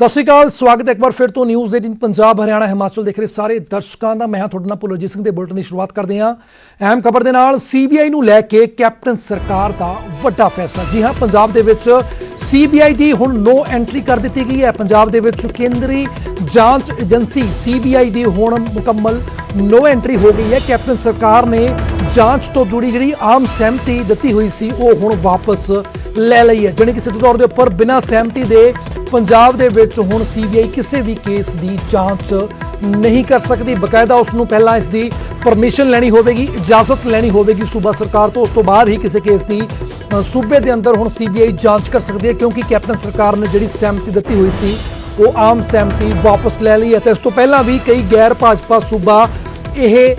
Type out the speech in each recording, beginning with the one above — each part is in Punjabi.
ਸਤਿ ਸ਼੍ਰੀ ਅਕਾਲ, ਸਵਾਗਤ ਹੈ ਇੱਕ ਵਾਰ ਫਿਰ ਤੋਂ ਨਿਊਜ਼ 18 ਪੰਜਾਬ, ਹਰਿਆਣਾ, ਹਿਮਾਚਲ ਦੇਖ ਰਹੇ ਸਾਰੇ ਦਰਸ਼ਕਾਂ ਦਾ। ਮੈਂ ਹਾਂ ਤੁਹਾਡਾ ਨਾਲ ਪੁਲਜੀਤ ਸਿੰਘ ਦੇ ਬੁਲਟਨ ਦੀ ਸ਼ੁਰੂਆਤ ਕਰਦੇ ਹਾਂ। ਅਹਿਮ ਖਬਰ ਦੇ ਨਾਲ ਸੀਬੀਆਈ ਨੂੰ ਲੈ ਕੇ ਕੈਪਟਨ ਸਰਕਾਰ ਦਾ ਵੱਡਾ ਫੈਸਲਾ। ਜੀ ਹਾਂ, ਪੰਜਾਬ ਦੇ ਵਿੱਚ ਸੀਬੀਆਈ ਦੀ ਹੁਣ ਨੋ ਐਂਟਰੀ ਕਰ ਦਿੱਤੀ ਗਈ ਹੈ। ਪੰਜਾਬ ਦੇ ਵਿੱਚ ਕੇਂਦਰੀ ਜਾਂਚ ਏਜੰਸੀ ਸੀਬੀਆਈ ਦੀ ਹੁਣ ਮੁਕੰਮਲ ਨੋ ਐਂਟਰੀ ਹੋ ਗਈ ਹੈ। ਕੈਪਟਨ ਸਰਕਾਰ ਨੇ ਜਾਂਚ ਤੋਂ ਜੁੜੀ ਜਿਹੜੀ ਆਮ ਸਹਿਮਤੀ ਦਿੱਤੀ ਹੋਈ ਸੀ, ਉਹ ਹੁਣ ਵਾਪਸ ਲੈ ਲਈ ਹੈ। ਜਾਣੀ ਕਿ ਸਿੱਧੇ ਤੌਰ ਦੇ ਉੱਪਰ ਬਿਨਾਂ ਸਹਿਮਤੀ ਦੇ ਪੰਜਾਬ ਦੇ ਵਿੱਚ ਹੁਣ ਸੀਬੀਆਈ ਕਿਸੇ ਵੀ ਕੇਸ ਦੀ ਜਾਂਚ ਨਹੀਂ ਕਰ ਸਕਦੀ। ਬਕਾਇਦਾ ਉਸ ਨੂੰ ਪਹਿਲਾਂ ਇਸ ਦੀ ਪਰਮਿਸ਼ਨ ਲੈਣੀ ਹੋਵੇਗੀ, ਇਜਾਜ਼ਤ ਲੈਣੀ ਹੋਵੇਗੀ ਸੂਬਾ ਸਰਕਾਰ ਤੋਂ। ਉਸ ਤੋਂ ਬਾਅਦ ਹੀ ਕਿਸੇ ਕੇਸ ਦੀ ਸੂਬੇ ਦੇ ਅੰਦਰ ਹੁਣ ਸੀਬੀਆਈ ਜਾਂਚ ਕਰ ਸਕਦੀ ਹੈ, ਕਿਉਂਕਿ ਕੈਪਟਨ ਸਰਕਾਰ ਨੇ ਜਿਹੜੀ ਸਹਿਮਤੀ ਦਿੱਤੀ ਹੋਈ ਸੀ, ਉਹ ਆਮ ਸਹਿਮਤੀ ਵਾਪਸ ਲੈ ਲਈ ਹੈ। ਤੇ ਇਸ ਤੋਂ ਪਹਿਲਾਂ ਵੀ ਕਈ ਗੈਰ ਭਾਜਪਾ ਸੂਬਾ ਇਹ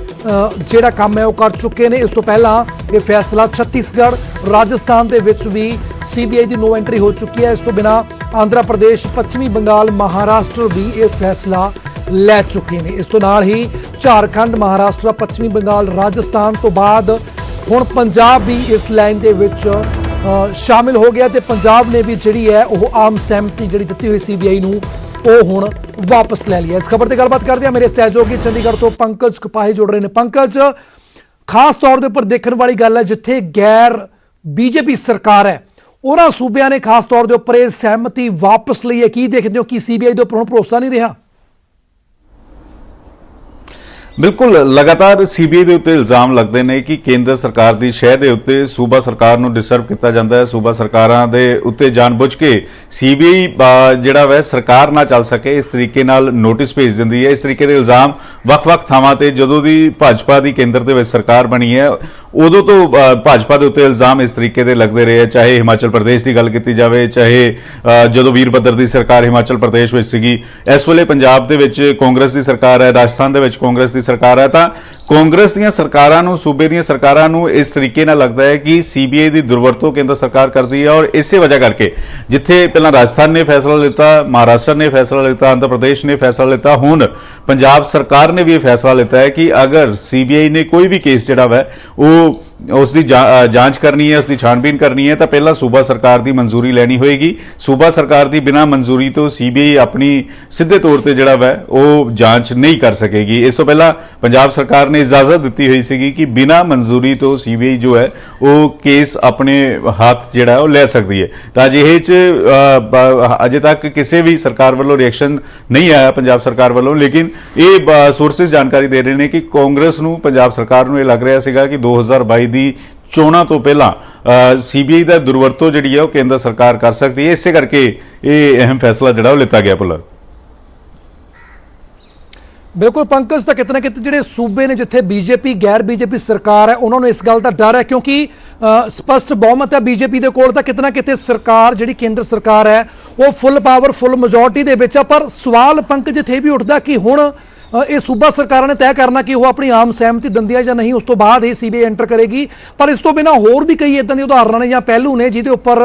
ਜਿਹੜਾ ਕੰਮ ਹੈ, ਉਹ ਕਰ ਚੁੱਕੇ ਨੇ। ਇਸ ਤੋਂ ਪਹਿਲਾਂ ਇਹ ਫੈਸਲਾ ਛੱਤੀਸਗੜ੍ਹ, ਰਾਜਸਥਾਨ ਦੇ ਵਿੱਚ ਵੀ ਸੀਬੀਆਈ ਦੀ ਨੋ ਐਂਟਰੀ ਹੋ ਚੁੱਕੀ ਹੈ। ਇਸ ਤੋਂ ਬਿਨਾ ਆਂਧਰਾ ਪ੍ਰਦੇਸ਼, ਪੱਛਮੀ ਬੰਗਾਲ, ਮਹਾਰਾਸ਼ਟਰ ਵੀ ਇਹ ਫੈਸਲਾ ਲੈ ਚੁੱਕੇ ਨੇ। ਇਸ ਤੋਂ ਨਾਲ ਹੀ ਝਾਰਖੰਡ, ਮਹਾਰਾਸ਼ਟਰ, ਪੱਛਮੀ ਬੰਗਾਲ, ਰਾਜਸਥਾਨ ਤੋਂ ਬਾਅਦ ਹੁਣ ਪੰਜਾਬ ਵੀ ਇਸ ਲਾਈਨ ਦੇ ਵਿੱਚ ਸ਼ਾਮਿਲ ਹੋ ਗਿਆ ਤੇ ਪੰਜਾਬ ਨੇ ਵੀ ਜਿਹੜੀ ਹੈ ਉਹ ਆਮ ਸਹਿਮਤੀ ਜਿਹੜੀ ਦਿੱਤੀ ਹੋਈ ਸੀਬੀਆਈ ਨੂੰ, ਉਹ ਹੁਣ ਵਾਪਸ ਲੈ ਲਿਆ ਇਸ ਖਬਰ ਤੇ ਗੱਲਬਾਤ ਕਰਦੇ ਆ ਮੇਰੇ ਸਹਿਯੋਗੀ ਚੰਡੀਗੜ੍ਹ ਤੋਂ ਪੰਕਜ ਕਪਾਹੀ ਜੁੜ ਰਹੇ ਨੇ। ਪੰਕਜ, ਖਾਸ ਤੌਰ ਦੇ ਉੱਪਰ ਦੇਖਣ ਵਾਲੀ ਗੱਲ ਹੈ ਜਿੱਥੇ ਗੈਰ ਬੀਜੇਪੀ ਸਰਕਾਰ ਹੈ। ਉਹਨਾਂ ਸੂਬਿਆਂ ਨੇ ਖਾਸ ਤੌਰ ਦੇ ਉੱਪਰ ਇਹ ਸਹਿਮਤੀ ਵਾਪਸ ਲਈ ਹੈ। ਕੀ ਦੇਖਦੇ ਹੋ? ਕਿ ਸੀਬੀਆਈ ਦੇ ਉੱਪਰ ਹੁਣ ਭਰੋਸਾ ਨਹੀਂ ਰਿਹਾ? ਬਿਲਕੁਲ, ਲਗਾਤਾਰ ਸੀਬੀਆਈ ਦੇ ਉੱਤੇ ਇਲਜ਼ਾਮ ਲੱਗਦੇ ਨੇ ਕਿ ਕੇਂਦਰ ਸਰਕਾਰ ਦੀ ਸ਼ਹਿ ਦੇ ਉੱਤੇ ਸੂਬਾ ਸਰਕਾਰ ਨੂੰ ਡਿਸਟਰਬ ਕੀਤਾ ਜਾਂਦਾ ਹੈ। ਸੂਬਾ ਸਰਕਾਰਾਂ ਦੇ ਉੱਤੇ ਜਾਣਬੁੱਝ ਕੇ ਸੀਬੀਆਈ ਜਿਹੜਾ ਵੈ, ਸਰਕਾਰ ਨਾ ਚੱਲ ਸਕੇ, ਇਸ ਤਰੀਕੇ ਨਾਲ ਨੋਟਿਸ ਭੇਜ ਦਿੰਦੀ ਹੈ। ਇਸ ਤਰੀਕੇ ਦੇ ਇਲਜ਼ਾਮ ਵੱਖ-ਵੱਖ ਥਾਵਾਂ ਤੇ ਜਦੋਂ ਦੀ ਭਾਜਪਾ ਦੀ ਕੇਂਦਰ ਦੇ ਵਿੱਚ ਸਰਕਾਰ ਬਣੀ ਹੈ ਉਦੋਂ ਤੋਂ ਭਾਜਪਾ ਦੇ ਉੱਤੇ ਇਲਜ਼ਾਮ ਇਸ ਤਰੀਕੇ ਦੇ ਲੱਗਦੇ ਰਹੇ ਹੈ, ਚਾਹੇ ਹਿਮਾਚਲ ਪ੍ਰਦੇਸ਼ ਦੀ ਗੱਲ ਕੀਤੀ ਜਾਵੇ ਚਾਹੇ ਜਦੋਂ ਵੀਰਭੱਦਰ ਦੀ ਸਰਕਾਰ ਹਿਮਾਚਲ ਪ੍ਰਦੇਸ਼ ਵਿੱਚ ਸੀਗੀ ਇਸ ਵੇਲੇ ਪੰਜਾਬ ਦੇ ਵਿੱਚ ਕਾਂਗਰਸ ਦੀ ਸਰਕਾਰ ਹੈ ਰਾਜਸਥਾਨ ਦੇ ਵਿੱਚ ਕਾਂਗਰਸ ਦੀ ਸਰਕਾਰ ਹੈ ਤਾਂ ਕਾਂਗਰਸ ਦੀਆਂ ਸਰਕਾਰਾਂ ਨੂੰ, ਸੂਬੇ ਦੀਆਂ ਸਰਕਾਰਾਂ ਨੂੰ ਇਸ ਤਰੀਕੇ ਨਾਲ ਲੱਗਦਾ ਹੈ ਕਿ ਸੀਬੀਆਈ ਦੀ ਦੁਰਵਰਤੋਂ ਕੇਂਦਰ ਸਰਕਾਰ ਕਰਦੀ ਹੈ ਔਰ ਇਸੇ ਵਜ੍ਹਾ ਕਰਕੇ ਜਿੱਥੇ ਪਹਿਲਾਂ ਰਾਜਸਥਾਨ ਨੇ ਫੈਸਲਾ ਲਿੱਤਾ, ਮਹਾਰਾਸ਼ਟਰ ਨੇ ਫੈਸਲਾ ਲਿੱਤਾ, ਆਂਧਰਾ ਪ੍ਰਦੇਸ਼ ਨੇ ਫੈਸਲਾ ਲਿੱਤਾ, ਹੁਣ ਪੰਜਾਬ ਸਰਕਾਰ ਨੇ ਵੀ ਇਹ ਫੈਸਲਾ ਲਿੱਤਾ ਹੈ ਕਿ ਅਗਰ ਸੀਬੀਆਈ ਨੇ ਕੋਈ ਵੀ ਕੇਸ ਜਿਹੜਾ ਵੈ, ਉਹ ਉਸ ਦੀ ਜਾਂ- ਜਾਂਚ ਕਰਨੀ ਹੈ ਉਸ ਦੀ ਛਾਣਬੀਨ ਕਰਨੀ ਹੈ, ਤਾਂ ਪਹਿਲਾਂ ਸੂਬਾ ਸਰਕਾਰ ਦੀ ਮਨਜ਼ੂਰੀ ਲੈਣੀ ਹੋਏਗੀ। ਸੂਬਾ ਸਰਕਾਰ ਦੀ ਬਿਨਾਂ ਮਨਜ਼ੂਰੀ ਤੋਂ ਸੀਬੀਆਈ ਆਪਣੀ ਸਿੱਧੇ ਤੌਰ ਤੇ ਜਿਹੜਾ ਵੈ, ਉਹ ਜਾਂਚ ਨਹੀਂ ਕਰ ਸਕੇਗੀ। ਇਸ ਤੋਂ ਪਹਿਲਾਂ ਪੰਜਾਬ ਸਰਕਾਰ ਨੇ ਇਜਾਜ਼ਤ ਦਿੱਤੀ ਹੋਈ ਸੀਗੀ ਕਿ ਬਿਨਾਂ ਮਨਜ਼ੂਰੀ ਤੋਂ ਸੀਬੀਆਈ ਜੋ ਹੈ, ਉਹ ਕੇਸ ਆਪਣੇ ਹੱਥ ਜਿਹੜਾ, ਉਹ ਲੈ ਸਕਦੀ ਹੈ। ਤਾਂ ਅਜਿਹੇ ਚ ਅਜੇ ਤੱਕ ਕਿਸੇ ਵੀ ਸਰਕਾਰ ਵੱਲੋਂ ਰਿਐਕਸ਼ਨ ਨਹੀਂ ਆਇਆ ਪੰਜਾਬ ਸਰਕਾਰ ਵੱਲੋਂ, ਲੇਕਿਨ ਇਹ ਸੋਰਸਸ ਜਾਣਕਾਰੀ ਦੇ ਰਹੇ ਨੇ ਕਿ ਕਾਂਗਰਸ ਨੂੰ, ਪੰਜਾਬ ਸਰਕਾਰ ਨੂੰ ਇਹ ਲੱਗ ਰਿਹਾ ਸੀਗਾ ਕਿ 2022 ਦੀ ਚੋਣਾਂ ਤੋਂ ਪਹਿਲਾਂ ਸੀਬੀਆਈ ਦਾ ਦੁਰਵਰਤੋਂ ਜਿਹੜੀ ਹੈ ਉਹ ਕੇਂਦਰ ਸਰਕਾਰ ਕਰ ਸਕਦੀ ਹੈ। ਇਸੇ ਕਰਕੇ ਇਹ ਅਹਿਮ ਫੈਸਲਾ ਜਿਹੜਾ ਉਹ ਲਿੱਤਾ ਗਿਆ ਪੁੱਲਰ। ਬਿਲਕੁਲ ਪੰਕਜ ਤਾਂ ਕਿਤੇ ਕਿਤੇ ਜਿਹੜੇ ਸੂਬੇ ਨੇ ਜਿੱਥੇ ਬੀਜੇਪੀ ਗੈਰ ਬੀਜੇਪੀ ਸਰਕਾਰ ਹੈ ਉਹਨਾਂ ਨੂੰ ਇਸ ਗੱਲ ਦਾ ਡਰ ਹੈ ਕਿਉਂਕਿ ਅ, ਸਪਸ਼ਟ ਬਹੁਮਤ ਹੈ ਬੀਜੇਪੀ ਦੇ ਕੋਲ ਤਾਂ ਕਿਤੇ ਨਾ ਕਿਤੇ ਸਰਕਾਰ ਜਿਹੜੀ ਕੇਂਦਰ ਸਰਕਾਰ ਹੈ ਉਹ ਫੁੱਲ ਪਾਵਰ ਫੁੱਲ ਮੈਜੋਰਟੀ ਦੇ ਵਿੱਚ ਆ। ਪਰ ਸਵਾਲ ਪੰਕਜ ਜਿੱਥੇ ਵੀ ਉੱਠਦਾ ਕਿ ਹੁਣ ਇਹ ਸੂਬਾ ਸਰਕਾਰਾਂ ਨੇ ਤੈਅ ਕਰਨਾ ਕਿ ਉਹ ਆਪਣੀ ਆਮ ਸਹਿਮਤੀ ਦਿੰਦੀ ਹੈ ਜਾਂ ਨਹੀਂ, ਉਸ ਤੋਂ ਬਾਅਦ ਹੀ ਸੀਬੀਆਈ ਐਂਟਰ ਕਰੇਗੀ। ਪਰ ਇਸ ਤੋਂ ਬਿਨਾ ਹੋਰ ਵੀ ਕਈ ਇਦਾਂ ਦੀ ਉਦਾਹਰਨਾਂ ਨੇ ਜਾਂ ਪਹਿਲੂ ਨੇ ਜਿਹਦੇ ਉੱਪਰ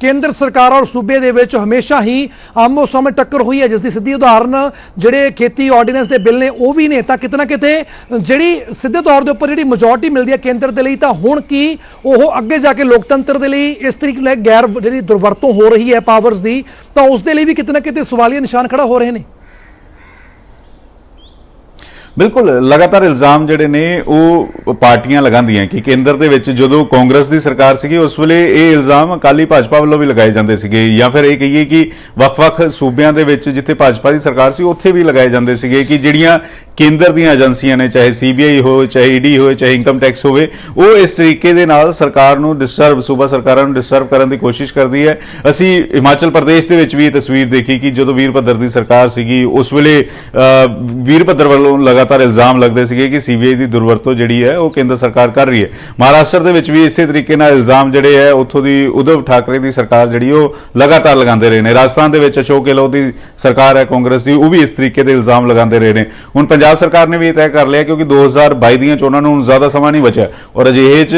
ਕੇਂਦਰ ਸਰਕਾਰ ਔਰ ਸੂਬੇ ਦੇ ਵਿੱਚ ਹਮੇਸ਼ਾ ਹੀ ਆਮੋ ਸਾਹਮਣੇ ਟੱਕਰ ਹੋਈ ਹੈ, ਜਿਸ ਦੀ ਸਿੱਧੀ ਉਦਾਹਰਨ ਜਿਹੜੇ ਖੇਤੀ ਆਰਡੀਨੈਂਸ ਦੇ ਬਿੱਲ ਨੇ, ਉਹ ਵੀ ਨੇ। ਤਾਂ ਕਿਤੇ ਨਾ ਕਿਤੇ ਜਿਹੜੀ ਸਿੱਧੇ ਤੌਰ ਦੇ ਉੱਪਰ ਜਿਹੜੀ ਮੈਜੋਰਟੀ ਮਿਲਦੀ ਹੈ ਕੇਂਦਰ ਦੇ ਲਈ, ਤਾਂ ਹੁਣ ਕੀ ਉਹ ਅੱਗੇ ਜਾ ਕੇ ਲੋਕਤੰਤਰ ਦੇ ਲਈ ਇਸ ਤਰੀਕੇ ਨਾਲ ਗੈਰ ਜਿਹੜੀ ਦੁਰਵਰਤੋਂ ਹੋ ਰਹੀ ਹੈ ਪਾਵਰਸ ਦੀ, ਤਾਂ ਉਸ ਦੇ ਲਈ ਵੀ ਕਿਤੇ ਨਾ ਕਿਤੇ ਸਵਾਲੀਆ ਨਿਸ਼ਾਨ ਖੜਾ ਹੋ ਰਹੇ ਨੇ। ਬਿਲਕੁਲ ਲਗਾਤਾਰ ਇਲਜ਼ਾਮ ਜਿਹੜੇ ਨੇ ਉਹ ਪਾਰਟੀਆਂ ਲਗਾਉਂਦੀਆਂ ਕਿ ਕੇਂਦਰ ਦੇ ਵਿੱਚ ਜਦੋਂ ਕਾਂਗਰਸ ਦੀ ਸਰਕਾਰ ਸੀਗੀ ਉਸ ਵੇਲੇ ਇਹ ਇਲਜ਼ਾਮ ਅਕਾਲੀ ਭਾਜਪਾ ਵੱਲੋਂ ਵੀ ਲਗਾਏ ਜਾਂਦੇ ਸੀਗੇ। ਜਾਂ ਫਿਰ ਇਹ ਕਹੀਏ ਕਿ ਵੱਖ-ਵੱਖ ਸੂਬਿਆਂ ਦੇ ਵਿੱਚ ਜਿੱਥੇ ਭਾਜਪਾ ਦੀ ਸਰਕਾਰ ਸੀ ਉੱਥੇ ਵੀ ਲਗਾਏ ਜਾਂਦੇ ਸੀਗੇ ਕਿ ਜਿਹੜੀਆਂ ਕੇਂਦਰ ਦੀਆਂ ਏਜੰਸੀਆਂ ਨੇ ਚਾਹੇ ਸੀਬੀਆਈ ਹੋਵੇ ਚਾਹੇ ਈਡੀ ਹੋਵੇ ਚਾਹੇ ਇਨਕਮ ਟੈਕਸ ਹੋਵੇ ਉਹ ਇਸ ਤਰੀਕੇ ਦੇ ਨਾਲ ਸਰਕਾਰ ਨੂੰ ਡਿਸਟਰਬ ਸੂਬਾ ਸਰਕਾਰਾਂ ਨੂੰ ਡਿਸਟਰਬ ਕਰਨ ਦੀ ਕੋਸ਼ਿਸ਼ ਕਰਦੀ ਹੈ। ਅਸੀਂ ਹਿਮਾਚਲ ਪ੍ਰਦੇਸ਼ ਦੇ ਵਿੱਚ ਵੀ ਇਹ ਤਸਵੀਰ ਦੇਖੀ ਕਿ ਜਦੋਂ ਵੀਰਭੱਦਰ ਦੀ ਸਰਕਾਰ ਸੀਗੀ ਉਸ ਵੇਲੇ ਅ, ਵੀਰਭੱਦਰ ਵੱਲੋਂ ਲਗਾਤਾਰ ਇਲਜ਼ਾਮ ਲੱਗਦੇ ਸੀਗੇ ਕਿ ਸੀਬੀਆਈ ਦੀ ਦੁਰਵਰਤੋਂ ਜਿਹੜੀ ਹੈ ਉਹ ਕੇਂਦਰ ਸਰਕਾਰ ਕਰ ਰਹੀ ਹੈ। ਮਹਾਰਾਸ਼ਟਰ ਦੇ ਵਿੱਚ ਵੀ ਇਸੇ ਤਰੀਕੇ ਨਾਲ ਇਲਜ਼ਾਮ ਜਿਹੜੇ ਹੈ, ਉੱਥੋਂ ਦੀ ਉਧਵ ਠਾਕਰੇ ਦੀ ਸਰਕਾਰ ਜਿਹੜੀ ਉਹ ਲਗਾਤਾਰ ਲਗਾਉਂਦੇ ਰਹੇ ਨੇ। ਰਾਜਸਥਾਨ ਦੇ ਵਿੱਚ ਅਸ਼ੋਕ ਗਹਿਲੋਤ ਦੀ ਸਰਕਾਰ ਹੈ, ਕਾਂਗਰਸ ਦੀ, ਉਹ ਵੀ ਇਸ ਤਰੀਕੇ ਦੇ ਇਲਜ਼ਾਮ ਲਗਾਉਂਦੇ ਰਹੇ ਨੇ। ਹੁਣ ਪੰਜਾਬ ਸਰਕਾਰ ਨੇ ਵੀ ਇਹ ਤੈਅ ਕਰ ਲਿਆ ਕਿਉਂਕਿ 2022 ਦੀਆਂ ਚੋਣਾਂ ਨੂੰ ਹੁਣ ਜ਼ਿਆਦਾ ਸਮਾਂ ਨਹੀਂ ਬਚਿਆ ਔਰ ਅਜਿਹੇ ਚ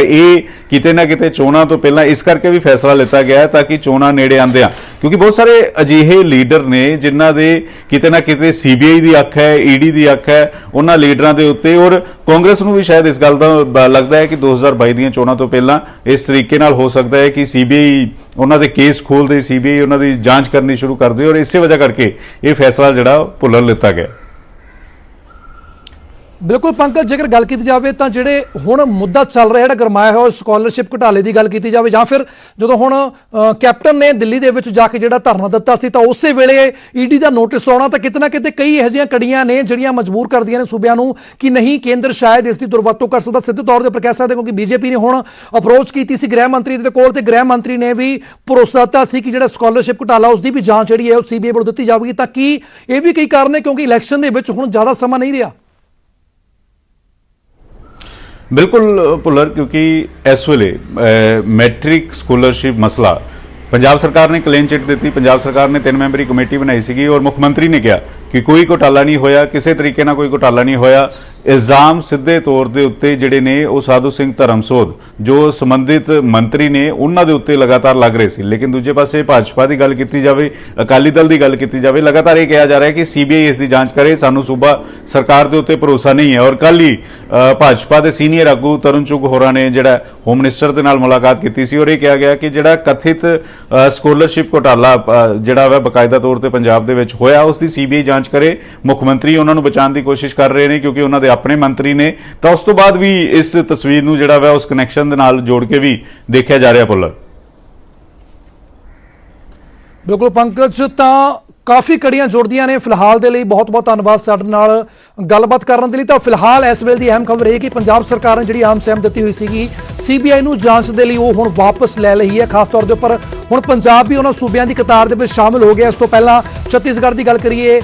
ਇਹ ਕਿਤੇ ਨਾ ਕਿਤੇ ਚੋਣਾਂ ਤੋਂ ਪਹਿਲਾਂ ਇਸ ਕਰਕੇ ਵੀ ਫੈਸਲਾ ਲਿੱਤਾ ਗਿਆ ਹੈ ਤਾਂ ਕਿ ਚੋਣਾਂ ਨੇੜੇ ਆਉਂਦਿਆਂ ਕਿਉਂਕਿ ਬਹੁਤ ਸਾਰੇ ਅਜਿਹੇ ਲੀਡਰ ਨੇ ਜਿਨ੍ਹਾਂ ਦੇ ਕਿਤੇ ਨਾ ਕਿਤੇ ਸੀਬੀਆਈ ਦੀ ਅੱਖ ਹੈ, ਈਡੀ ਦੀ ਅੱਖ ਹੈ ਉਹਨਾਂ ਲੀਡਰਾਂ ਦੇ ਉੱਤੇ ਔਰ ਕਾਂਗਰਸ ਨੂੰ ਵੀ ਸ਼ਾਇਦ ਇਸ ਗੱਲ ਦਾ ਲੱਗਦਾ ਹੈ ਕਿ 2022 ਦੀਆਂ ਚੋਣਾਂ ਤੋਂ ਪਹਿਲਾਂ ਇਸ ਤਰੀਕੇ ਨਾਲ ਹੋ ਸਕਦਾ ਹੈ ਕਿ ਸੀਬੀਆਈ ਉਹਨਾਂ ਦੇ ਕੇਸ ਖੋਲਦੇ ਸੀਬੀਆਈ ਉਹਨਾਂ ਦੀ ਜਾਂਚ ਕਰਨੀ ਸ਼ੁਰੂ ਕਰਦੇ ਔਰ ਇਸੇ ਵਜ੍ਹਾ ਕਰਕੇ ਇਹ ਫੈਸਲਾ ਜਿਹੜਾ ਭੁੱਲਰ ਲਿੱਤਾ ਗਿਆ। ਬਿਲਕੁਲ ਪੰਕਜ, ਜੇਕਰ ਗੱਲ ਕੀਤੀ ਜਾਵੇ ਤਾਂ ਜਿਹੜੇ ਹੁਣ ਮੁੱਦਾ ਚੱਲ ਰਿਹਾ ਜਿਹੜਾ ਗਰਮਾਇਆ ਹੋਇਆ, ਸਕਾਲਰਸ਼ਿਪ ਘਟਾਲੇ ਦੀ ਗੱਲ ਕੀਤੀ ਜਾਵੇ, ਜਾਂ ਫਿਰ ਜਦੋਂ ਹੁਣ ਕੈਪਟਨ ਨੇ ਦਿੱਲੀ ਦੇ ਵਿੱਚ ਜਾ ਕੇ ਜਿਹੜਾ ਧਰਨਾ ਦਿੱਤਾ ਸੀ, ਤਾਂ ਉਸੇ ਵੇਲੇ ਈਡੀ ਦਾ ਨੋਟਿਸ ਆਉਣਾ, ਤਾਂ ਕਿਤੇ ਨਾ ਕਿਤੇ ਕਈ ਇਹੋ ਜਿਹੀਆਂ ਕੜੀਆਂ ਨੇ ਜਿਹੜੀਆਂ ਮਜਬੂਰ ਕਰਦੀਆਂ ਨੇ ਸੂਬਿਆਂ ਨੂੰ ਕਿ ਨਹੀਂ ਕੇਂਦਰ ਸ਼ਾਇਦ ਇਸ ਦੀ ਦੁਰਵਰਤੋਂ ਕਰ ਸਕਦਾ। ਸਿੱਧੇ ਤੌਰ ਦੇ ਉੱਪਰ ਕਹਿ ਸਕਦੇ ਕਿਉਂਕਿ ਬੀਜੇਪੀ ਨੇ ਹੁਣ ਅਪਰੋਚ ਕੀਤੀ ਸੀ ਗ੍ਰਹਿ ਮੰਤਰੀ ਦੇ ਕੋਲ, ਤੇ ਗ੍ਰਹਿ ਮੰਤਰੀ ਨੇ ਵੀ ਭਰੋਸਾ ਦਿੱਤਾ ਸੀ ਕਿ ਜਿਹੜਾ ਸਕਾਲਰਸ਼ਿਪ ਘਟਾਲਾ, ਉਸ ਦੀ ਵੀ ਜਾਂਚ ਜਿਹੜੀ ਹੈ ਉਹ ਸੀਬੀਆਈ ਵੱਲੋਂ ਦਿੱਤੀ ਜਾਵੇਗੀ। ਤਾਂ ਕੀ ਇਹ ਵੀ ਕਈ ਕਾਰਨ ਨੇ ਕਿਉਂਕਿ ਇਲੈਕਸ਼ਨ ਦੇ ਵਿੱਚ ਹੁਣ ਜ਼ਿਆਦਾ ਸਮਾਂ ਨਹੀਂ ਰਿਹਾ। ਬਿਲਕੁਲ ਭੁੱਲਰ ਕਿਉਂਕਿ ਇਸ ਵੇਲੇ ਅ, ਮੈਟ੍ਰਿਕ ਸਕਾਲਰਸ਼ਿਪ ਮਸਲਾ ਪੰਜਾਬ ਸਰਕਾਰ ਨੇ ਕਲੀਨ ਚਿੱਟ ਦਿੱਤੀ ਪੰਜਾਬ ਸਰਕਾਰ ਨੇ ਤਿੰਨ ਮੈਂਬਰੀ ਕਮੇਟੀ ਬਣਾਈ ਸੀਗੀ ਔਰ ਮੁੱਖ ਮੰਤਰੀ ਨੇ ਕਿਹਾ ਕਿ ਕੋਈ ਘੁਟਾਲਾ ਨਹੀਂ ਹੋਇਆ ਕਿਸੇ ਤਰੀਕੇ ਨਾਲ ਕੋਈ ਘੁਟਾਲਾ ਨਹੀਂ ਹੋਇਆ। ਇਲਜ਼ਾਮ ਸਿੱਧੇ ਤੌਰ ਦੇ ਉੱਤੇ ਜਿਹੜੇ ਨੇ ਉਹ ਸਾਧੂ ਸਿੰਘ ਧਰਮਸੋਧ ਜੋ ਸੰਬੰਧਿਤ ਮੰਤਰੀ ਨੇ ਉਹਨਾਂ ਦੇ ਉੱਤੇ ਲਗਾਤਾਰ ਲੱਗ ਰਹੇ ਸੀ। ਲੇਕਿਨ ਦੂਜੇ ਪਾਸੇ ਭਾਜਪਾ ਦੀ ਗੱਲ ਕੀਤੀ ਜਾਵੇ ਅਕਾਲੀ ਦਲ ਦੀ ਗੱਲ ਕੀਤੀ ਜਾਵੇ ਲਗਾਤਾਰ ਇਹ ਕਿਹਾ ਜਾ ਰਿਹਾ ਹੈ ਕਿ ਸੀਬੀਆਈ ਇਸ ਦੀ ਜਾਂਚ ਕਰੇ। ਸਾਨੂੰ ਸੂਬਾ ਸਰਕਾਰ ਦੇ ਉੱਤੇ ਭਰੋਸਾ ਨਹੀਂ ਹੈ। ਔਰ ਕੱਲ ਹੀ ਭਾਜਪਾ ਦੇ ਸੀਨੀਅਰ ਆਗੂ ਤਰੁਣ ਚੁੱਗ ਹੋਰਾਂ ਨੇ ਜਿਹੜਾ ਹੋਮ ਮਿਨਿਸਟਰ ਦੇ ਨਾਲ ਮੁਲਾਕਾਤ ਕੀਤੀ ਸੀ। ਔਰ ਇਹ ਕਿਹਾ ਗਿਆ ਕਿ ਜਿਹੜਾ ਕਥਿਤ ਅ, ਸਕਾਲਰਸ਼ਿਪ ਘੁਟਾਲਾ ਜਿਹੜਾ ਵਾ ਬਕਾਇਦਾ ਤੌਰ ਤੇ ਪੰਜਾਬ ਦੇ ਵਿੱਚ ਹੋਇਆ ਉਸ ਦੀ ਸੀਬੀਆਈ ਜਾਂਚ ਕਰੇ। ਮੁੱਖ ਮੰਤਰੀ ਉਹਨਾਂ ਨੂੰ ਬਚਾਉਣ ਦੀ ਕੋਸ਼ਿਸ਼ ਕਰ ਰਹੇ ਨੇ ਕਿਉਂਕਿ ਉਹਨਾਂ ਦੇ ਆਪਣੇ ਮੰਤਰੀ ਨੇ, ਤਾਂ ਉਸ ਤੋਂ ਬਾਅਦ ਵੀ ਇਸ ਤਸਵੀਰ ਨੂੰ ਜਿਹੜਾ ਵਾ ਉਸ ਕਨੈਕਸ਼ਨ ਦੇ ਨਾਲ ਜੋੜ ਕੇ ਵੀ ਦੇਖਿਆ ਜਾ ਰਿਹਾ ਪੁੱਲਰ ਬਿਲਕੁਲ ਪੰਕਜ, ਤਾਂ ਕਾਫੀ ਕੜੀਆਂ ਜੁੜਦੀਆਂ ਨੇ। ਫਿਲਹਾਲ ਦੇ ਲਈ ਬਹੁਤ-ਬਹੁਤ ਧੰਨਵਾਦ ਸਾਡੇ ਨਾਲ ਗੱਲਬਾਤ ਕਰਨ ਦੇ ਲਈ ਤਾਂ ਫਿਲਹਾਲ ਇਸ ਵੇਲੇ ਦੀ ਅਹਿਮ ਖਬਰ ਇਹ ਕਿ ਪੰਜਾਬ ਸਰਕਾਰ ਨੇ ਜਿਹੜੀ ਆਮ ਸਹਿਮ ਦਿੱਤੀ ਹੋਈ ਸੀਗੀ, ਸੀਬੀਆਈ ਨੂੰ ਜਾਂਚ ਦੇ ਲਈ ਉਹ ਹੁਣ ਵਾਪਸ ਲੈ ਲਈ ਹੈ ਖਾਸ ਤੌਰ ਦੇ ਉੱਪਰ ਹੁਣ ਪੰਜਾਬ ਵੀ ਉਹਨਾਂ ਸੂਬਿਆਂ ਦੀ ਕਤਾਰ ਦੇ ਵਿੱਚ ਸ਼ਾਮਲ ਹੋ ਗਿਆ ਇਸ ਤੋਂ ਪਹਿਲਾਂ ਛੱਤੀਸਗੜ੍ਹ ਦੀ ਗੱਲ ਕਰੀਏ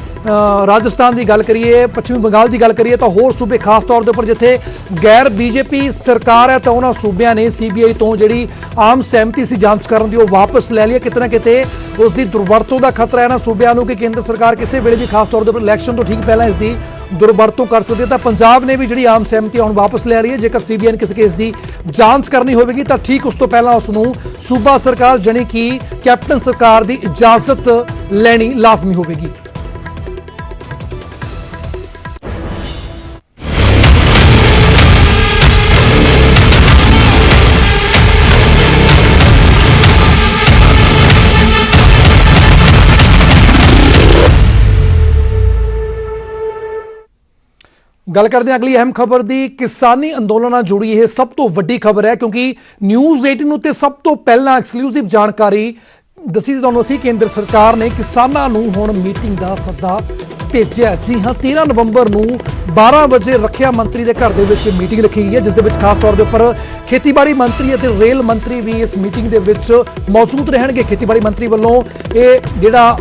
ਰਾਜਸਥਾਨ ਦੀ ਗੱਲ ਕਰੀਏ, ਪੱਛਮੀ ਬੰਗਾਲ ਦੀ ਗੱਲ ਕਰੀਏ ਤਾਂ ਹੋਰ ਸੂਬੇ ਖਾਸ ਤੌਰ ਦੇ ਉੱਪਰ ਜਿੱਥੇ ਗੈਰ ਬੀਜੇਪੀ ਸਰਕਾਰ ਹੈ ਤਾਂ ਉਹਨਾਂ ਸੂਬਿਆਂ ਨੇ ਸੀਬੀਆਈ ਤੋਂ ਜਿਹੜੀ ਆਮ ਸਹਿਮਤੀ ਸੀ ਜਾਂਚ ਕਰਨ ਦੀ ਉਹ ਵਾਪਸ ਲੈ ਲਈ ਹੈ। ਕਿਤੇ ਨਾ ਕਿਤੇ ਉਸ ਦੀ ਦੁਰਵਰਤੋਂ ਦਾ ਖਤਰਾ ਹੈ ਨਾ ਸੂਬਿਆਂ ਨੂੰ ਕਿ ਕੇਂਦਰ ਸਰਕਾਰ ਕਿਸੇ ਵੇਲੇ ਵੀ ਖਾਸ ਤੌਰ ਦੇ ਉੱਪਰ ਇਲੈਕਸ਼ਨ ਤੋਂ ਠੀਕ ਪਹਿਲਾਂ ਇਸ ਦੀ ਦੁਰਵਰਤੋਂ ਕਰ ਸਕਦੀ ਹੈ ਤਾਂ ਪੰਜਾਬ ਨੇ ਵੀ ਜਿਹੜੀ ਆਮ ਸਹਿਮਤੀ ਹੁਣ ਵਾਪਸ ਲੈ ਰਹੀ ਹੈ। ਜੇਕਰ ਸੀਬੀਆਈ ਨੇ ਕਿਸੇ ਕੇਸ ਦੀ ਜਾਂਚ ਕਰਨੀ ਹੋਵੇਗੀ, ਤਾਂ ਠੀਕ ਉਸ ਤੋਂ ਪਹਿਲਾਂ ਉਸ ਨੂੰ ਸੂਬਾ ਸਰਕਾਰ, ਜਾਣੀ ਕਿ ਕੈਪਟਨ ਸਰਕਾਰ ਦੀ ਇਜਾਜ਼ਤ ਲੈਣੀ ਲਾਜ਼ਮੀ ਹੋਵੇਗੀ। ਗੱਲ ਕਰਦੇ ਹਾਂ ਅਗਲੀ ਅਹਿਮ ਖਬਰ ਦੀ। ਕਿਸਾਨੀ ਅੰਦੋਲਨ ਨਾਲ ਜੁੜੀ ਇਹ ਸਭ ਤੋਂ ਵੱਡੀ ਖਬਰ ਹੈ ਕਿਉਂਕਿ ਨਿਊਜ਼ 18 ਉੱਤੇ ਸਭ ਤੋਂ ਪਹਿਲਾਂ ਐਕਸਕਲੂਸਿਵ ਜਾਣਕਾਰੀ ਦੱਸੀ ਤੁਹਾਨੂੰ ਅਸੀਂ, ਕੇਂਦਰ ਸਰਕਾਰ ਨੇ ਕਿਸਾਨਾਂ ਨੂੰ ਹੁਣ ਮੀਟਿੰਗ ਦਾ ਸੱਦਾ ਭੇਜਿਆ। ਜੀ ਹਾਂ 13 ਨਵੰਬਰ ਨੂੰ 12 ਵਜੇ ਰੱਖਿਆ ਮੰਤਰੀ ਦੇ ਘਰ ਦੇ ਵਿੱਚ ਮੀਟਿੰਗ ਰੱਖੀ ਗਈ ਹੈ, ਜਿਸ ਦੇ ਵਿੱਚ ਖਾਸ ਤੌਰ ਦੇ ਉੱਪਰ ਖੇਤੀਬਾੜੀ ਮੰਤਰੀ ਅਤੇ ਰੇਲ ਮੰਤਰੀ ਵੀ ਇਸ ਮੀਟਿੰਗ ਦੇ ਵਿੱਚ ਮੌਜੂਦ ਰਹਿਣਗੇ। ਖੇਤੀਬਾੜੀ ਮੰਤਰੀ ਵੱਲੋਂ ਇਹ ਜਿਹੜਾ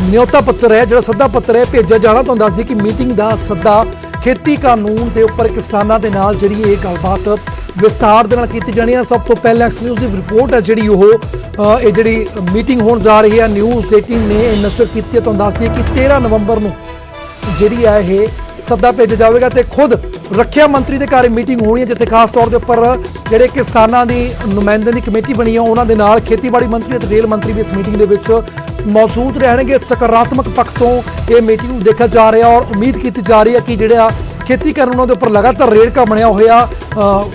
ਨਿਯੋਤਾ ਪੱਤਰ ਹੈ, ਜਿਹੜਾ ਸੱਦਾ ਪੱਤਰ ਹੈ, ਭੇਜਿਆ ਜਾਣਾ ਤੁਹਾਨੂੰ ਦੱਸ ਦਈਏ ਕਿ ਮੀਟਿੰਗ ਦਾ ਸੱਦਾ ਖੇਤੀ ਕਾਨੂੰਨ ਦੇ ਉੱਪਰ ਕਿਸਾਨਾਂ ਦੇ ਨਾਲ ਜਿਹੜੀ ਇਹ ਗੱਲਬਾਤ ਵਿਸਥਾਰ ਦੇ ਨਾਲ ਕੀਤੀ ਜਾਣੀ ਹੈ। ਸਭ ਤੋਂ ਪਹਿਲਾਂ ਐਕਸਕਲੂਸਿਵ ਰਿਪੋਰਟ ਹੈ ਜਿਹੜੀ ਉਹ ਇਹ ਜਿਹੜੀ ਮੀਟਿੰਗ ਹੋਣ ਜਾ ਰਹੀ ਹੈ। ਨਿਊਜ਼ 18 ਨੇ ਇਹ ਨਸ਼ਰ ਕੀਤੀ ਹੈ ਤੁਹਾਨੂੰ ਦੱਸ ਦਈਏ ਕਿ 13 ਨਵੰਬਰ ਨੂੰ ਜਿਹੜੀ ਹੈ ਇਹ ਸੱਦਾ ਭੇਜਿਆ ਜਾਵੇਗਾ ਤੇ ਖੁਦ ਰੱਖਿਆ ਮੰਤਰੀ ਦੇ ਘਰ ਮੀਟਿੰਗ ਹੋਣੀ ਹੈ, ਜਿੱਥੇ ਖਾਸ ਤੌਰ ਦੇ ਉੱਪਰ ਜਿਹੜੇ ਕਿਸਾਨਾਂ ਦੀ ਨੁਮਾਇੰਦਿਆਂ ਦੀ ਕਮੇਟੀ ਬਣੀ ਹੈ, ਉਹਨਾਂ ਦੇ ਨਾਲ ਖੇਤੀਬਾੜੀ ਮੰਤਰੀ ਅਤੇ ਰੇਲ ਮੰਤਰੀ ਵੀ ਇਸ ਮੀਟਿੰਗ ਦੇ ਵਿੱਚ ਮੌਜੂਦ ਰਹਿਣਗੇ ਸਕਾਰਾਤਮਕ ਪੱਖ ਤੋਂ ਇਹ ਮੀਟਿੰਗ ਨੂੰ ਦੇਖਿਆ ਜਾ ਰਿਹਾ ਔਰ ਉਮੀਦ ਕੀਤੀ ਜਾ ਰਹੀ ਹੈ ਕਿ ਜਿਹੜਾ ਖੇਤੀ ਕਾਨੂੰਨਾਂ ਦੇ ਉੱਪਰ ਲਗਾਤਾਰ ਰੇੜਕਾ ਬਣਿਆ ਹੋਇਆ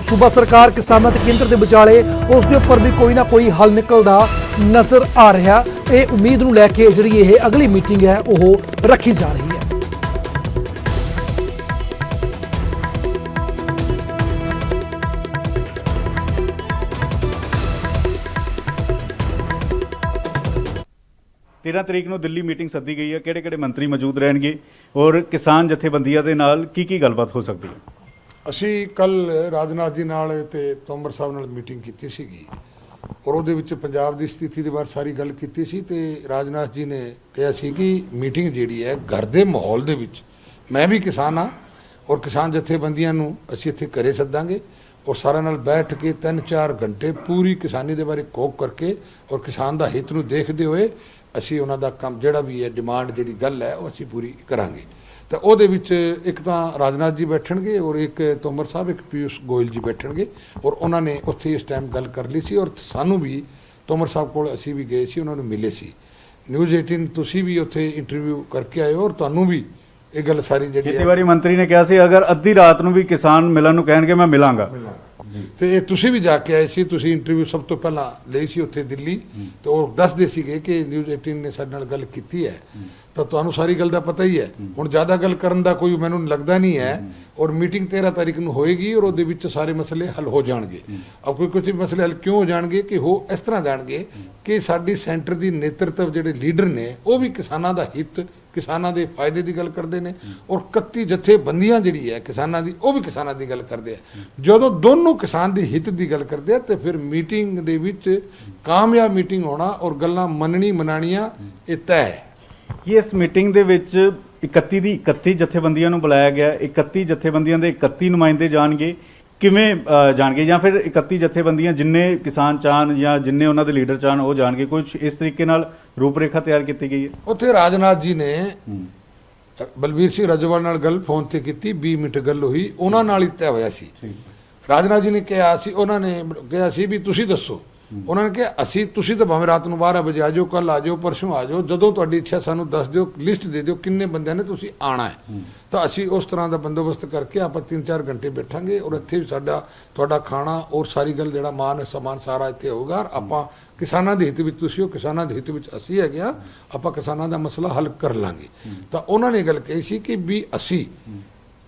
ਸੂਬਾ ਸਰਕਾਰ, ਕਿਸਾਨਾਂ ਤੇ ਕੇਂਦਰ ਦੇ ਵਿਚਾਲੇ, ਉਸ ਦੇ ਉੱਪਰ ਵੀ ਕੋਈ ਨਾ ਕੋਈ ਹੱਲ ਨਿਕਲਦਾ ਨਜ਼ਰ ਆ ਰਿਹਾ। ਇਹ ਉਮੀਦ ਨੂੰ ਲੈ ਕੇ ਜਿਹੜੀ ਇਹ ਅਗਲੀ ਮੀਟਿੰਗ ਹੈ, ਉਹ ਰੱਖੀ ਜਾ ਰਹੀ ਹੈ ਤੇਰਾਂ ਤਰੀਕ ਨੂੰ ਦਿੱਲੀ ਮੀਟਿੰਗ ਸੱਦੀ ਗਈ ਹੈ। ਕਿਹੜੇ ਕਿਹੜੇ ਮੰਤਰੀ ਮੌਜੂਦ ਰਹਿਣਗੇ? ਔਰ ਕਿਸਾਨ ਜਥੇਬੰਦੀਆਂ ਦੇ ਨਾਲ ਕੀ ਕੀ ਗੱਲਬਾਤ ਹੋ ਸਕਦੀ ਹੈ? ਅਸੀਂ ਕੱਲ ਰਾਜਨਾਥ ਜੀ ਨਾਲ ਤੇ ਤੋਮਰ ਸਾਹਿਬ ਨਾਲ ਮੀਟਿੰਗ ਕੀਤੀ ਸੀਗੀ। ਔਰ ਉਹਦੇ ਵਿੱਚ ਪੰਜਾਬ ਦੀ ਸਥਿਤੀ ਦੇ ਬਾਰੇ ਸਾਰੀ ਗੱਲ ਕੀਤੀ ਸੀ ਤੇ ਰਾਜਨਾਥ ਜੀ ਨੇ ਕਿਹਾ ਸੀ ਕਿ ਮੀਟਿੰਗ ਜਿਹੜੀ ਹੈ ਘਰ ਦੇ ਮਾਹੌਲ ਦੇ ਵਿੱਚ ਮੈਂ ਵੀ ਕਿਸਾਨ ਆ ਔਰ ਕਿਸਾਨ ਜਥੇਬੰਦੀਆਂ ਨੂੰ ਅਸੀਂ ਇੱਥੇ ਘਰੇ ਸੱਦਾਂਗੇ ਔਰ ਸਾਰਿਆਂ ਨਾਲ ਬੈਠ ਕੇ 3-4 ਘੰਟੇ ਪੂਰੀ ਕਿਸਾਨੀ ਦੇ ਬਾਰੇ ਕੋਕ ਕਰਕੇ ਔਰ ਕਿਸਾਨ ਦਾ ਹਿੱਤ ਨੂੰ ਦੇਖਦੇ ਹੋਏ ਅਸੀਂ ਉਹਨਾਂ ਦਾ ਕੰਮ ਜਿਹੜਾ ਵੀ ਹੈ ਡਿਮਾਂਡ ਜਿਹੜੀ ਗੱਲ ਹੈ ਉਹ ਅਸੀਂ ਪੂਰੀ ਕਰਾਂਗੇ। ਤਾਂ ਉਹਦੇ ਵਿੱਚ ਇੱਕ ਤਾਂ ਰਾਜਨਾਥ ਜੀ ਬੈਠਣਗੇ ਔਰ ਇੱਕ ਤੋਮਰ ਸਾਹਿਬ ਇੱਕ ਪਿਊਸ਼ ਗੋਇਲ ਜੀ ਬੈਠਣਗੇ ਔਰ ਉਹਨਾਂ ਨੇ ਉੱਥੇ ਇਸ ਟਾਈਮ ਗੱਲ ਕਰ ਲਈ ਸੀ ਔਰ ਸਾਨੂੰ ਵੀ ਤੋਮਰ ਸਾਹਿਬ ਕੋਲ ਅਸੀਂ ਵੀ ਗਏ ਸੀ ਉਹਨਾਂ ਨੂੰ ਮਿਲੇ ਸੀ। ਨਿਊਜ਼ 18 ਤੁਸੀਂ ਵੀ ਉੱਥੇ ਇੰਟਰਵਿਊ ਕਰਕੇ ਆਏ ਹੋ ਔਰ ਤੁਹਾਨੂੰ ਵੀ ਇਹ ਗੱਲ ਸਾਰੀ ਜਿਹੜੀ ਹੈ ਖੇਤੀਬਾੜੀ ਮੰਤਰੀ ਨੇ ਕਿਹਾ ਸੀ ਅਗਰ ਅੱਧੀ ਰਾਤ ਨੂੰ ਵੀ ਕਿਸਾਨ ਮਿਲਣ ਨੂੰ ਕਹਿਣਗੇ ਮੈਂ ਮਿਲਾਂਗਾ। ਤੇ ਇਹ ਤੁਸੀਂ ਵੀ ਜਾ ਕੇ ਆਏ ਸੀ, ਤੁਸੀਂ ਇੰਟਰਵਿਊ ਸਭ ਤੋਂ ਪਹਿਲਾਂ ਲਈ ਸੀ ਉੱਥੇ ਦਿੱਲੀ, ਤੇ ਉਹ ਦੱਸਦੇ ਸੀਗੇ ਕਿ ਨਿਊਜ਼ 18 ਨੇ ਸਾਡੇ ਨਾਲ ਗੱਲ ਕੀਤੀ ਹੈ। ਤਾਂ ਤੁਹਾਨੂੰ ਸਾਰੀ ਗੱਲ ਦਾ ਪਤਾ ਹੀ ਹੈ। ਹੁਣ ਜ਼ਿਆਦਾ ਗੱਲ ਕਰਨ ਦਾ ਕੋਈ ਮੈਨੂੰ ਲੱਗਦਾ ਨਹੀਂ ਹੈ ਔਰ ਮੀਟਿੰਗ 13 ਤਾਰੀਖ ਨੂੰ ਹੋਏਗੀ ਔਰ ਉਹਦੇ ਵਿੱਚ ਸਾਰੇ ਮਸਲੇ ਹੱਲ ਹੋ ਜਾਣਗੇ। ਅਬ ਕੋਈ ਕੁਝ ਮਸਲੇ ਹੱਲ ਕਿਉਂ ਹੋ ਜਾਣਗੇ ਕਿ ਉਹ ਇਸ ਤਰ੍ਹਾਂ ਜਾਣਗੇ ਕਿ ਸਾਡੀ ਸੈਂਟਰ ਦੀ ਨੇਤਰਤਵ ਜਿਹੜੇ ਲੀਡਰ ਨੇ, ਉਹ ਵੀ ਕਿਸਾਨਾਂ ਦਾ ਹਿੱਤ ਕਿਸਾਨਾਂ ਦੇ ਫਾਇਦੇ ਦੀ ਗੱਲ ਕਰਦੇ ਨੇ ਔਰ 31 ਜਥੇਬੰਦੀਆਂ ਜਿਹੜੀ ਹੈ ਕਿਸਾਨਾਂ ਦੀ, ਉਹ ਵੀ ਕਿਸਾਨਾਂ ਦੀ ਗੱਲ ਕਰਦੇ ਆ। ਜਦੋਂ ਦੋਨੋਂ ਕਿਸਾਨ ਦੇ ਹਿੱਤ ਦੀ ਗੱਲ ਕਰਦੇ ਆ, ਤੇ ਫਿਰ ਮੀਟਿੰਗ ਦੇ ਵਿੱਚ ਕਾਮਯਾਬ ਮੀਟਿੰਗ ਹੋਣਾ ਔਰ ਗੱਲਾਂ ਮੰਨਣੀ ਮਨਾਣੀਆਂ, ਇਹ ਤੈਅ ਹੈ। ਇਸ ਮੀਟਿੰਗ ਦੇ ਵਿੱਚ 31 ਦੀ 31 ਜਥੇਬੰਦੀਆਂ ਨੂੰ ਬੁਲਾਇਆ ਗਿਆ? 31 ਜਥੇਬੰਦੀਆਂ ਦੇ 31 ਨੁਮਾਇੰਦੇ ਜਾਣਗੇ। ਕਿਵੇਂ ਜਾਣਗੇ? ਜਾਂ ਫਿਰ 31 ਜਥੇਬੰਦੀਆਂ ਜਿੰਨੇ ਕਿਸਾਨ ਚਾਹਨ ਜਾਂ ਜਿੰਨੇ ਉਹਨਾਂ ਦੇ ਲੀਡਰ ਚਾਹਨ ਉਹ ਜਾਣਗੇ? ਕੁਝ ਇਸ ਤਰੀਕੇ ਨਾਲ ਰੂਪਰੇਖਾ ਤਿਆਰ ਕੀਤੀ ਗਈ ਹੈ? ਉੱਥੇ ਰਾਜਨਾਥ ਜੀ ਨੇ ਬਲਬੀਰ ਸਿੰਘ ਰਾਜਵਾਲ ਨਾਲ ਗੱਲ ਫੋਨ ਤੇ ਕੀਤੀ 20 ਮਿੰਟ ਗੱਲ ਹੋਈ ਉਹਨਾਂ ਨਾਲ ਹੀ ਤੈਅ ਹੋਇਆ ਸੀ। ਰਾਜਨਾਥ ਜੀ ਨੇ ਕਿਹਾ ਸੀ ਉਹਨਾਂ ਨੇ ਕਿਹਾ ਸੀ ਵੀ ਤੁਸੀਂ ਦੱਸੋ। ਉਹਨਾਂ ਨੇ ਕਿਹਾ ਅਸੀਂ ਤੁਸੀਂ ਤਾਂ ਭਾਵੇਂ ਰਾਤ ਨੂੰ 12 ਵਜੇ ਆ ਜਾਓ ਕੱਲ ਆ ਜਾਓ ਪਰਸੋਂ ਆ ਜਾਓ ਜਦੋਂ ਤੁਹਾਡੀ ਇੱਛਾ ਸਾਨੂੰ ਦੱਸ ਦਿਓ ਲਿਸਟ ਦੇ ਦਿਓ ਕਿੰਨੇ ਬੰਦਿਆਂ ਨੇ ਤੁਸੀਂ ਆਣਾ ਹੈ। ਤਾਂ ਅਸੀਂ ਉਸ ਤਰ੍ਹਾਂ ਦਾ ਬੰਦੋਬਸਤ ਕਰਕੇ ਆਪਾਂ 3-4 ਘੰਟੇ ਬੈਠਾਂਗੇ ਔਰ ਇੱਥੇ ਵੀ ਸਾਡਾ ਤੁਹਾਡਾ ਖਾਣਾ ਔਰ ਸਾਰੀ ਗੱਲ ਜਿਹੜਾ ਮਾਨ ਸਮਾਨ ਸਾਰਾ ਇੱਥੇ ਹੋਊਗਾ ਔਰ ਆਪਾਂ ਕਿਸਾਨਾਂ ਦੇ ਹਿੱਤ ਵਿੱਚ ਤੁਸੀਂ ਹੋ ਕਿਸਾਨਾਂ ਦੇ ਹਿੱਤ ਵਿੱਚ ਅਸੀਂ ਹੈਗੇ ਆ ਆਪਾਂ ਕਿਸਾਨਾਂ ਦਾ ਮਸਲਾ ਹੱਲ ਕਰ ਲਾਂਗੇ। ਤਾਂ ਉਹਨਾਂ ਨੇ ਗੱਲ ਕਹੀ ਸੀ ਕਿ ਵੀ ਅਸੀਂ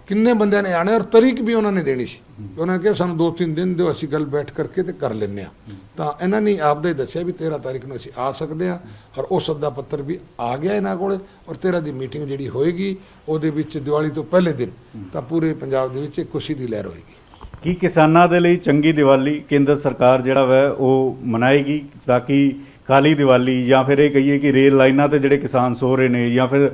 ਕਿੰਨੇ ਬੰਦਿਆਂ ਨੇ ਆਣਾ ਔਰ ਤਰੀਕ ਵੀ ਉਹਨਾਂ ਨੇ ਦੇਣੀ ਸੀ। ਉਹਨਾਂ ਨੇ ਕਿਹਾ, ਸਾਨੂੰ ਦੋ ਤਿੰਨ ਦਿਨ ਦਿਓ, ਅਸੀਂ ਗੱਲ ਬੈਠ ਕਰਕੇ ਤੇ ਕਰ ਲੈਂਦੇ ਆ ਤਾਂ ਇਹਨਾਂ ਨੇ ਆਪਦਾ ਹੀ ਦੱਸਿਆ ਵੀ 13 ਤਾਰੀਖ ਨੂੰ ਅਸੀਂ ਆ ਸਕਦੇ ਆ ਔਰ ਉਹ ਸੱਦਾ ਪੱਤਰ ਵੀ ਆ ਗਿਆ ਇਹਨਾਂ ਕੋਲ ਔਰ 13 ਦੀ ਮੀਟਿੰਗ ਜਿਹੜੀ ਹੋਏਗੀ, ਉਹਦੇ ਵਿੱਚ ਦੀਵਾਲੀ ਤੋਂ ਪਹਿਲੇ ਦਿਨ ਤਾਂ ਪੂਰੇ ਪੰਜਾਬ ਦੇ ਵਿੱਚ ਇੱਕ ਖੁਸ਼ੀ ਦੀ ਲਹਿਰ ਹੋਏਗੀ। ਕੀ ਕਿਸਾਨਾਂ ਦੇ ਲਈ ਚੰਗੀ ਦੀਵਾਲੀ ਕੇਂਦਰ ਸਰਕਾਰ ਜਿਹੜਾ ਵੈ, ਉਹ ਮਨਾਏਗੀ ਤਾਂ ਕਿ ਕਾਲੀ ਦੀਵਾਲੀ ਜਾਂ ਫਿਰ ਇਹ ਕਹੀਏ ਕਿ ਰੇਲ ਲਾਈਨਾਂ ਤੇ ਜਿਹੜੇ ਕਿਸਾਨ ਸੋ ਰਹੇ ਨੇ ਜਾਂ ਫਿਰ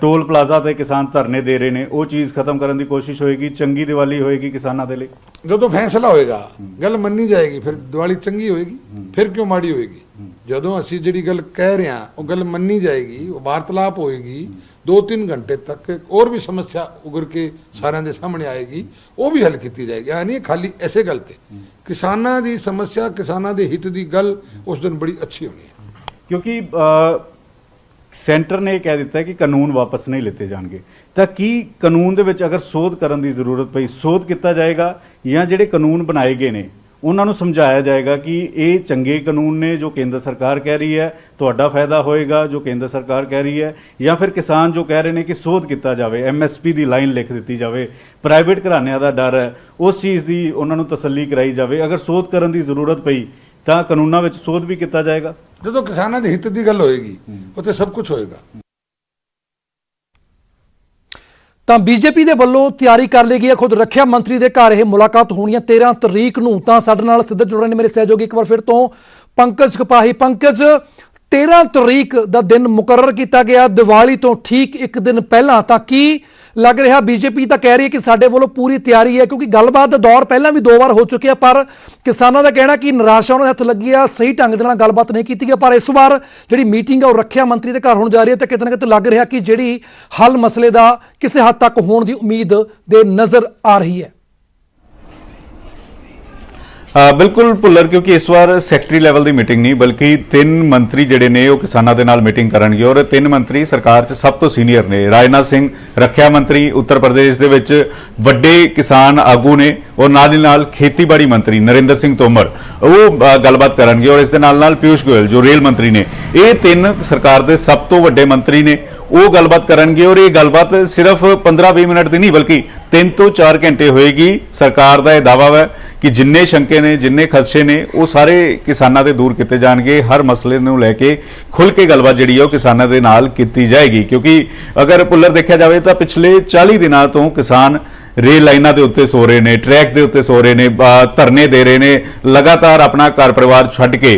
ਟੋਲ ਪਲਾਜ਼ਾ ਤੇ ਕਿਸਾਨ ਧਰਨੇ ਦੇ ਰਹੇ ਨੇ। ਉਹ ਚੀਜ਼ ਖਤਮ ਕਰਨ ਦੀ ਕੋਸ਼ਿਸ਼ ਹੋਏਗੀ ਚੰਗੀ ਦੀਵਾਲੀ ਹੋਏਗੀ ਕਿਸਾਨਾਂ ਦੇ ਲਈ? ਜਦੋਂ ਫੈਸਲਾ ਹੋਏਗਾ ਗੱਲ ਮੰਨੀ ਜਾਏਗੀ ਫਿਰ ਦੀਵਾਲੀ ਚੰਗੀ ਹੋਏਗੀ ਫਿਰ ਕਿਉਂ ਮਾੜੀ ਹੋਏਗੀ? ਜਦੋਂ ਅਸੀਂ ਜਿਹੜੀ ਗੱਲ ਕਹਿ ਰਹੇ ਹਾਂ ਉਹ ਗੱਲ ਮੰਨੀ ਜਾਏਗੀ ਉਹ ਵਾਰਤਾਲਾਪ ਹੋਏਗੀ 2-3 ਘੰਟੇ ਤੱਕ ਹੋਰ ਵੀ ਸਮੱਸਿਆ ਉਗਰ ਕੇ ਸਾਰਿਆਂ ਦੇ ਸਾਹਮਣੇ ਆਏਗੀ ਉਹ ਵੀ ਹੱਲ ਕੀਤੀ ਜਾਏਗੀ। ਆ ਨਹੀਂ ਖਾਲੀ ਐਸੇ ਗੱਲ ਤੇ। ਕਿਸਾਨਾਂ ਦੀ ਸਮੱਸਿਆ ਕਿਸਾਨਾਂ ਦੇ ਹਿੱਤ ਦੀ ਗੱਲ ਉਸ ਦਿਨ ਬੜੀ ਅੱਛੀ ਹੋਣੀ ਹੈ। ਕਿਉਂਕਿ ਸੈਂਟਰ ਨੇ ਇਹ ਕਹਿ ਦਿੱਤਾ ਕਿ ਕਾਨੂੰਨ ਵਾਪਸ ਨਹੀਂ ਲਿੱਤੇ ਜਾਣਗੇ। ਤਾਂ ਕੀ ਕਾਨੂੰਨ ਦੇ ਵਿੱਚ ਅਗਰ ਸੋਧ ਕਰਨ ਦੀ ਜ਼ਰੂਰਤ ਪਈ, ਸੋਧ ਕੀਤਾ ਜਾਏਗਾ ਜਾਂ ਜਿਹੜੇ ਕਾਨੂੰਨ ਬਣਾਏ ਗਏ ਨੇ, ਉਹਨਾਂ ਨੂੰ ਸਮਝਾਇਆ ਜਾਏਗਾ ਕਿ ਇਹ ਚੰਗੇ ਕਾਨੂੰਨ ਨੇ ਜੋ ਕੇਂਦਰ ਸਰਕਾਰ ਕਹਿ ਰਹੀ ਹੈ, ਤੁਹਾਡਾ ਫਾਇਦਾ ਹੋਏਗਾ ਜੋ ਕੇਂਦਰ ਸਰਕਾਰ ਕਹਿ ਰਹੀ ਹੈ, ਜਾਂ ਫਿਰ ਕਿਸਾਨ ਜੋ ਕਹਿ ਰਹੇ ਨੇ ਕਿ ਸੋਧ ਕੀਤਾ ਜਾਵੇ ਐਮਐਸਪੀ ਦੀ ਲਾਈਨ ਲਿਖ ਦਿੱਤੀ ਜਾਵੇ, ਪ੍ਰਾਈਵੇਟ ਘਰਾਣਿਆਂ ਦਾ ਡਰ ਹੈ, ਉਸ ਚੀਜ਼ ਦੀ ਉਹਨਾਂ ਨੂੰ ਤਸੱਲੀ ਕਰਾਈ ਜਾਵੇ। ਅਗਰ ਸੋਧ ਕਰਨ ਦੀ ਜ਼ਰੂਰਤ ਪਈ, ਤਾਂ ਕਾਨੂੰਨਾਂ ਵਿੱਚ ਸੋਧ ਵੀ ਕੀਤਾ ਜਾਏਗਾ। ਜਦੋਂ ਕਿਸਾਨਾਂ ਦੇ ਹਿੱਤ ਦੀ ਗੱਲ ਹੋਏਗੀ, ਉੱਥੇ ਸਭ ਕੁਝ ਹੋਏਗਾ। ਤਾਂ ਬੀਜੇਪੀ ਦੇ ਵੱਲੋਂ ਤਿਆਰੀ ਕਰ ਲਈ ਗਈ ਹੈ ਖੁਦ ਰੱਖਿਆ ਮੰਤਰੀ ਦੇ ਘਰ, ਇਹ ਮੁਲਾਕਾਤ ਹੋਣੀ ਹੈ 13 ਤਰੀਕ ਨੂੰ। ਤਾਂ ਸਾਡੇ ਨਾਲ ਸਿੱਧਾ ਜੁੜ ਰਹੇ ਨੇ ਮੇਰੇ ਸਹਿਯੋਗੀ, ਇੱਕ ਵਾਰ ਫਿਰ ਤੋਂ ਪੰਕਜ ਕਪਾਹੀ ਪੰਕਜ 13 ਤਰੀਕ ਦਾ ਦਿਨ ਮੁਕਰਰ ਕੀਤਾ ਗਿਆ। ਦੀਵਾਲੀ ਤੋਂ ਠੀਕ ਇੱਕ ਦਿਨ ਪਹਿਲਾਂ, ਤਾਂ ਕੀ ਲੱਗ ਰਿਹਾ ਬੀਜੇਪੀ ਤਾਂ ਕਹਿ ਰਹੀ ਹੈ ਕਿ ਸਾਡੇ ਵੱਲੋਂ ਪੂਰੀ ਤਿਆਰੀ ਹੈ, ਕਿਉਂਕਿ ਗੱਲਬਾਤ ਦਾ ਦੌਰ ਪਹਿਲਾਂ ਵੀ ਦੋ ਵਾਰ ਹੋ ਚੁੱਕਿਆ, ਪਰ ਕਿਸਾਨਾਂ ਦਾ ਕਹਿਣਾ ਕਿ ਨਿਰਾਸ਼ਾ ਉਹਨਾਂ ਦੇ ਹੱਥ ਲੱਗੀ ਆ, ਸਹੀ ਢੰਗ ਦੇ ਨਾਲ ਗੱਲਬਾਤ ਨਹੀਂ ਕੀਤੀ ਗਈ, ਪਰ ਇਸ ਵਾਰ ਜਿਹੜੀ ਮੀਟਿੰਗ ਆ ਉਹ ਰੱਖਿਆ ਮੰਤਰੀ ਦੇ ਘਰ ਹੋਣ ਜਾ ਰਹੀ ਹੈ, ਤੇ ਕਿਤੇ ਨਾ ਕਿਤੇ ਲੱਗ ਰਿਹਾ ਕਿ ਜਿਹੜੀ ਹੱਲ ਮਸਲੇ ਦਾ ਕਿਸੇ ਹੱਦ ਤੱਕ ਹੋਣ ਦੀ ਉਮੀਦ ਦੇ ਨਜ਼ਰ ਆ ਰਹੀ ਹੈ। ਬਿਲਕੁਲ ਭੁੱਲਰ, ਕਿਉਂਕਿ ਇਸ ਵਾਰ ਸੈਕਟਰੀ ਲੈਵਲ ਦੀ ਮੀਟਿੰਗ ਨਹੀਂ, ਬਲਕਿ ਤਿੰਨ ਮੰਤਰੀ ਜਿਹੜੇ ਨੇ, ਉਹ ਕਿਸਾਨਾਂ ਦੇ ਨਾਲ ਮੀਟਿੰਗ ਕਰਨਗੇ। ਔਰ ਤਿੰਨ ਮੰਤਰੀ ਸਰਕਾਰ 'ਚ ਸਭ ਤੋਂ ਸੀਨੀਅਰ ਨੇ। ਰਾਜਨਾਥ ਸਿੰਘ, ਰੱਖਿਆ ਮੰਤਰੀ, ਉੱਤਰ ਪ੍ਰਦੇਸ਼ ਦੇ ਵਿੱਚ ਵੱਡੇ ਕਿਸਾਨ ਆਗੂ ਨੇ, ਔਰ ਨਾਲ ਹੀ ਨਾਲ ਖੇਤੀਬਾੜੀ ਮੰਤਰੀ ਨਰਿੰਦਰ ਸਿੰਘ ਤੋਮਰ, ਉਹ ਗੱਲਬਾਤ ਕਰਨਗੇ। ਔਰ ਇਸ ਦੇ ਨਾਲ ਨਾਲ ਪਿਊਸ਼ ਗੋਇਲ, ਜੋ ਰੇਲ ਮੰਤਰੀ ਨੇ, ਇਹ ਤਿੰਨ ਸਰਕਾਰ ਦੇ ਸਭ ਤੋਂ ਵੱਡੇ ਮੰਤਰੀ ਨੇ। ਉਹ ਗੱਲਬਾਤ ਕਰਨਗੇ ਔਰ ਇਹ ਗੱਲਬਾਤ ਸਿਰਫ 15-20 ਮਿੰਟ ਦੀ ਨਹੀਂ ਬਲਕਿ 3 ਤੋਂ 4 ਘੰਟੇ ਹੋਏਗੀ। ਸਰਕਾਰ ਦਾ ਇਹ ਦਾਅਵਾ ਹੈ ਕਿ ਜਿੰਨੇ ਸ਼ੰਕੇ ਨੇ, ਜਿੰਨੇ ਖਦਸ਼ੇ ਨੇ, ਉਹ ਸਾਰੇ ਕਿਸਾਨਾਂ ਦੇ ਦੂਰ ਕੀਤੇ ਜਾਣਗੇ। ਹਰ ਮਸਲੇ ਨੂੰ ਲੈ ਕੇ ਖੁੱਲ ਕੇ ਗੱਲਬਾਤ ਜਿਹੜੀ ਹੈ ਉਹ ਕਿਸਾਨਾਂ ਦੇ ਨਾਲ ਕੀਤੀ ਜਾਏਗੀ। ਕਿਉਂਕਿ ਅਗਰ ਪੁੱਲਰ ਦੇਖਿਆ ਜਾਵੇ ਤਾਂ ਪਿਛਲੇ 40 ਦਿਨਾਂ ਤੋਂ ਕਿਸਾਨ ਰੇਲ ਲਾਈਨਾਂ ਦੇ ਉੱਤੇ ਸੋ ਰਹੇ ਨੇ, ਟਰੈਕ ਦੇ ਉੱਤੇ ਸੋ ਰਹੇ ਨੇ ਧਰਨੇ ਦੇ ਰਹੇ ਨੇ, ਲਗਾਤਾਰ ਆਪਣਾ ਘਰ ਪਰਿਵਾਰ ਛੱਡ ਕੇ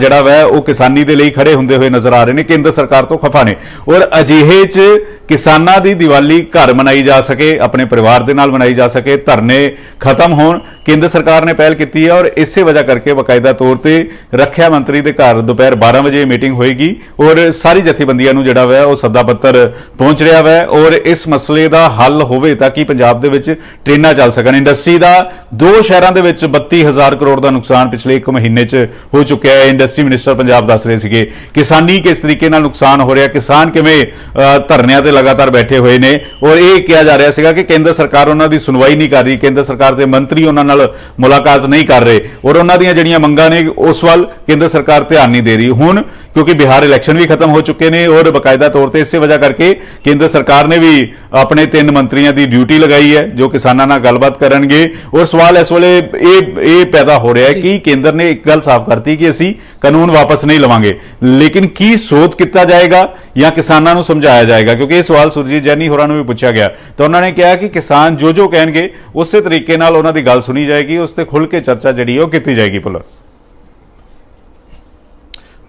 ਜਿਹੜਾ ਵੈ, ਉਹ ਕਿਸਾਨੀ ਦੇ ਲਈ ਖੜੇ ਹੁੰਦੇ ਹੋਏ ਨਜ਼ਰ ਆ ਰਹੇ ਨੇ, ਕੇਂਦਰ ਸਰਕਾਰ ਤੋਂ ਖਫਾ ਨੇ। ਔਰ ਅਜਿਹੇ 'ਚ ਕਿਸਾਨਾਂ ਦੀ ਦੀਵਾਲੀ ਘਰ ਮਨਾਈ ਜਾ ਸਕੇ, ਆਪਣੇ ਪਰਿਵਾਰ ਦੇ ਨਾਲ ਮਨਾਈ ਜਾ ਸਕੇ, ਧਰਨੇ ਖਤਮ ਹੋਣ ਕੇਂਦਰ ਸਰਕਾਰ ਨੇ ਪਹਿਲ ਕੀਤੀ ਹੈ ਔਰ ਇਸੇ ਵਜ੍ਹਾ ਕਰਕੇ ਬਕਾਇਦਾ ਤੌਰ ਤੇ ਰੱਖਿਆ ਮੰਤਰੀ ਦੇ ਘਰ ਦੁਪਹਿਰ 12 ਵਜੇ ਮੀਟਿੰਗ ਹੋਏਗੀ ਔਰ ਸਾਰੀ ਜਥੇਬੰਦੀਆਂ ਨੂੰ ਜਿਹੜਾ ਵੈ ਉਹ ਸੱਦਾ ਪੱਤਰ ਪਹੁੰਚ ਰਿਹਾ ਵੈ ਔਰ ਇਸ ਮਸਲੇ ਦਾ ਹੱਲ ਹੋਵੇ ਤਾਂ ਕਿ ਪੰਜਾਬ ਦੇ ਵਿੱਚ ਟ੍ਰੇਨਾਂ ਚੱਲ ਸਕਣ। ਇੰਡਸਟਰੀ ਦਾ ਦੋ ਸ਼ਹਿਰਾਂ ਦੇ ਵਿੱਚ 32000 ਕਰੋੜ ਦਾ ਨੁਕਸਾਨ ਪਿਛਲੇ 1 ਮਹੀਨੇ 'ਚ ਹੋ ਚੁੱਕਿਆ ਹੈ। ਇੰਡਸਟਰੀ ਮਿਨਿਸਟਰ ਪੰਜਾਬ ਦੱਸ ਰਹੇ ਸੀਗੇ, ਕਿਸਾਨੀ ਕਿਸ ਤਰੀਕੇ ਨਾਲ ਨੁਕਸਾਨ ਹੋ ਰਿਹਾ, ਕਿਸਾਨ ਕਿਵੇਂ ਧਰਨਿਆਂ ਤੇ ਲਗਾਤਾਰ ਬੈਠੇ ਹੋਏ ਨੇ ਔਰ ਇਹ ਕਿਹਾ ਜਾ ਰਿਹਾ ਸੀਗਾ ਕਿ ਕੇਂਦਰ ਸਰਕਾਰ ਉਹਨਾਂ ਦੀ ਸੁਣਵਾਈ ਨਹੀਂ ਕਰ ਰਹੀ, ਕੇਂਦਰ ਸਰਕਾਰ ਦੇ ਮੰਤਰੀ ਉਹਨਾਂ ਨਾਲ ਮੁਲਾਕਾਤ ਨਹੀਂ ਕਰ ਰਹੇ ਔਰ ਉਹਨਾਂ ਦੀਆਂ ਜਿਹੜੀਆਂ ਮੰਗਾਂ ਨੇ ਉਸ ਵੱਲ ਕੇਂਦਰ ਸਰਕਾਰ ਧਿਆਨ ਨਹੀਂ ਦੇ ਰਹੀ। ਹੁਣ ਕਿਉਂਕਿ ਬਿਹਾਰ ਇਲੈਕਸ਼ਨ ਵੀ ਖਤਮ ਹੋ ਚੁੱਕੇ ਨੇ ਔਰ ਬਕਾਇਦਾ ਤੌਰ ਤੇ ਇਸੇ ਵਜ੍ਹਾ ਕਰਕੇ ਕੇਂਦਰ ਸਰਕਾਰ ਨੇ ਵੀ ਆਪਣੇ ਤਿੰਨ ਮੰਤਰੀਆਂ ਦੀ ਡਿਊਟੀ ਲਗਾਈ ਹੈ ਜੋ ਕਿਸਾਨਾਂ ਨਾਲ ਗੱਲਬਾਤ ਕਰਨਗੇ। ਔਰ ਸਵਾਲ ਇਸ ਵੇਲੇ ਇਹ ਇਹ ਪੈਦਾ ਹੋ ਰਿਹਾ ਹੈ ਕਿ ਕੇਂਦਰ ਨੇ ਇੱਕ ਗੱਲ ਸਾਫ਼ ਕਰਤੀ ਕਿ ਅਸੀਂ ਕਾਨੂੰਨ ਵਾਪਸ ਨਹੀਂ ਲਵਾਂਗੇ। ਲੇਕਿਨ ਕੀ ਸੋਧ ਕੀਤਾ ਜਾਏਗਾ ਜਾਂ ਕਿਸਾਨਾਂ ਨੂੰ ਸਮਝਾਇਆ ਜਾਏਗਾ? ਕਿਉਂਕਿ ਇਹ ਸਵਾਲ ਸੁਰਜੀਤ ਜੈਨੀ ਹੋਰਾਂ ਨੂੰ ਵੀ ਪੁੱਛਿਆ ਗਿਆ। ਤਾਂ ਉਹਨਾਂ ਨੇ ਕਿਹਾ ਕਿ ਕਿਸਾਨ ਜੋ ਜੋ ਕਹਿਣਗੇ ਉਸੇ ਤਰੀਕੇ ਨਾਲ ਉਹਨਾਂ ਦੀ ਗੱਲ ਸੁਣੀ ਜਾਏਗੀ ਉਸ ਤੇ ਖੁੱਲ ਕੇ ਚਰਚਾ ਜਿਹੜੀ ਉਹ ਕੀਤੀ ਜਾਏਗੀ। ਪੁੱਲਰ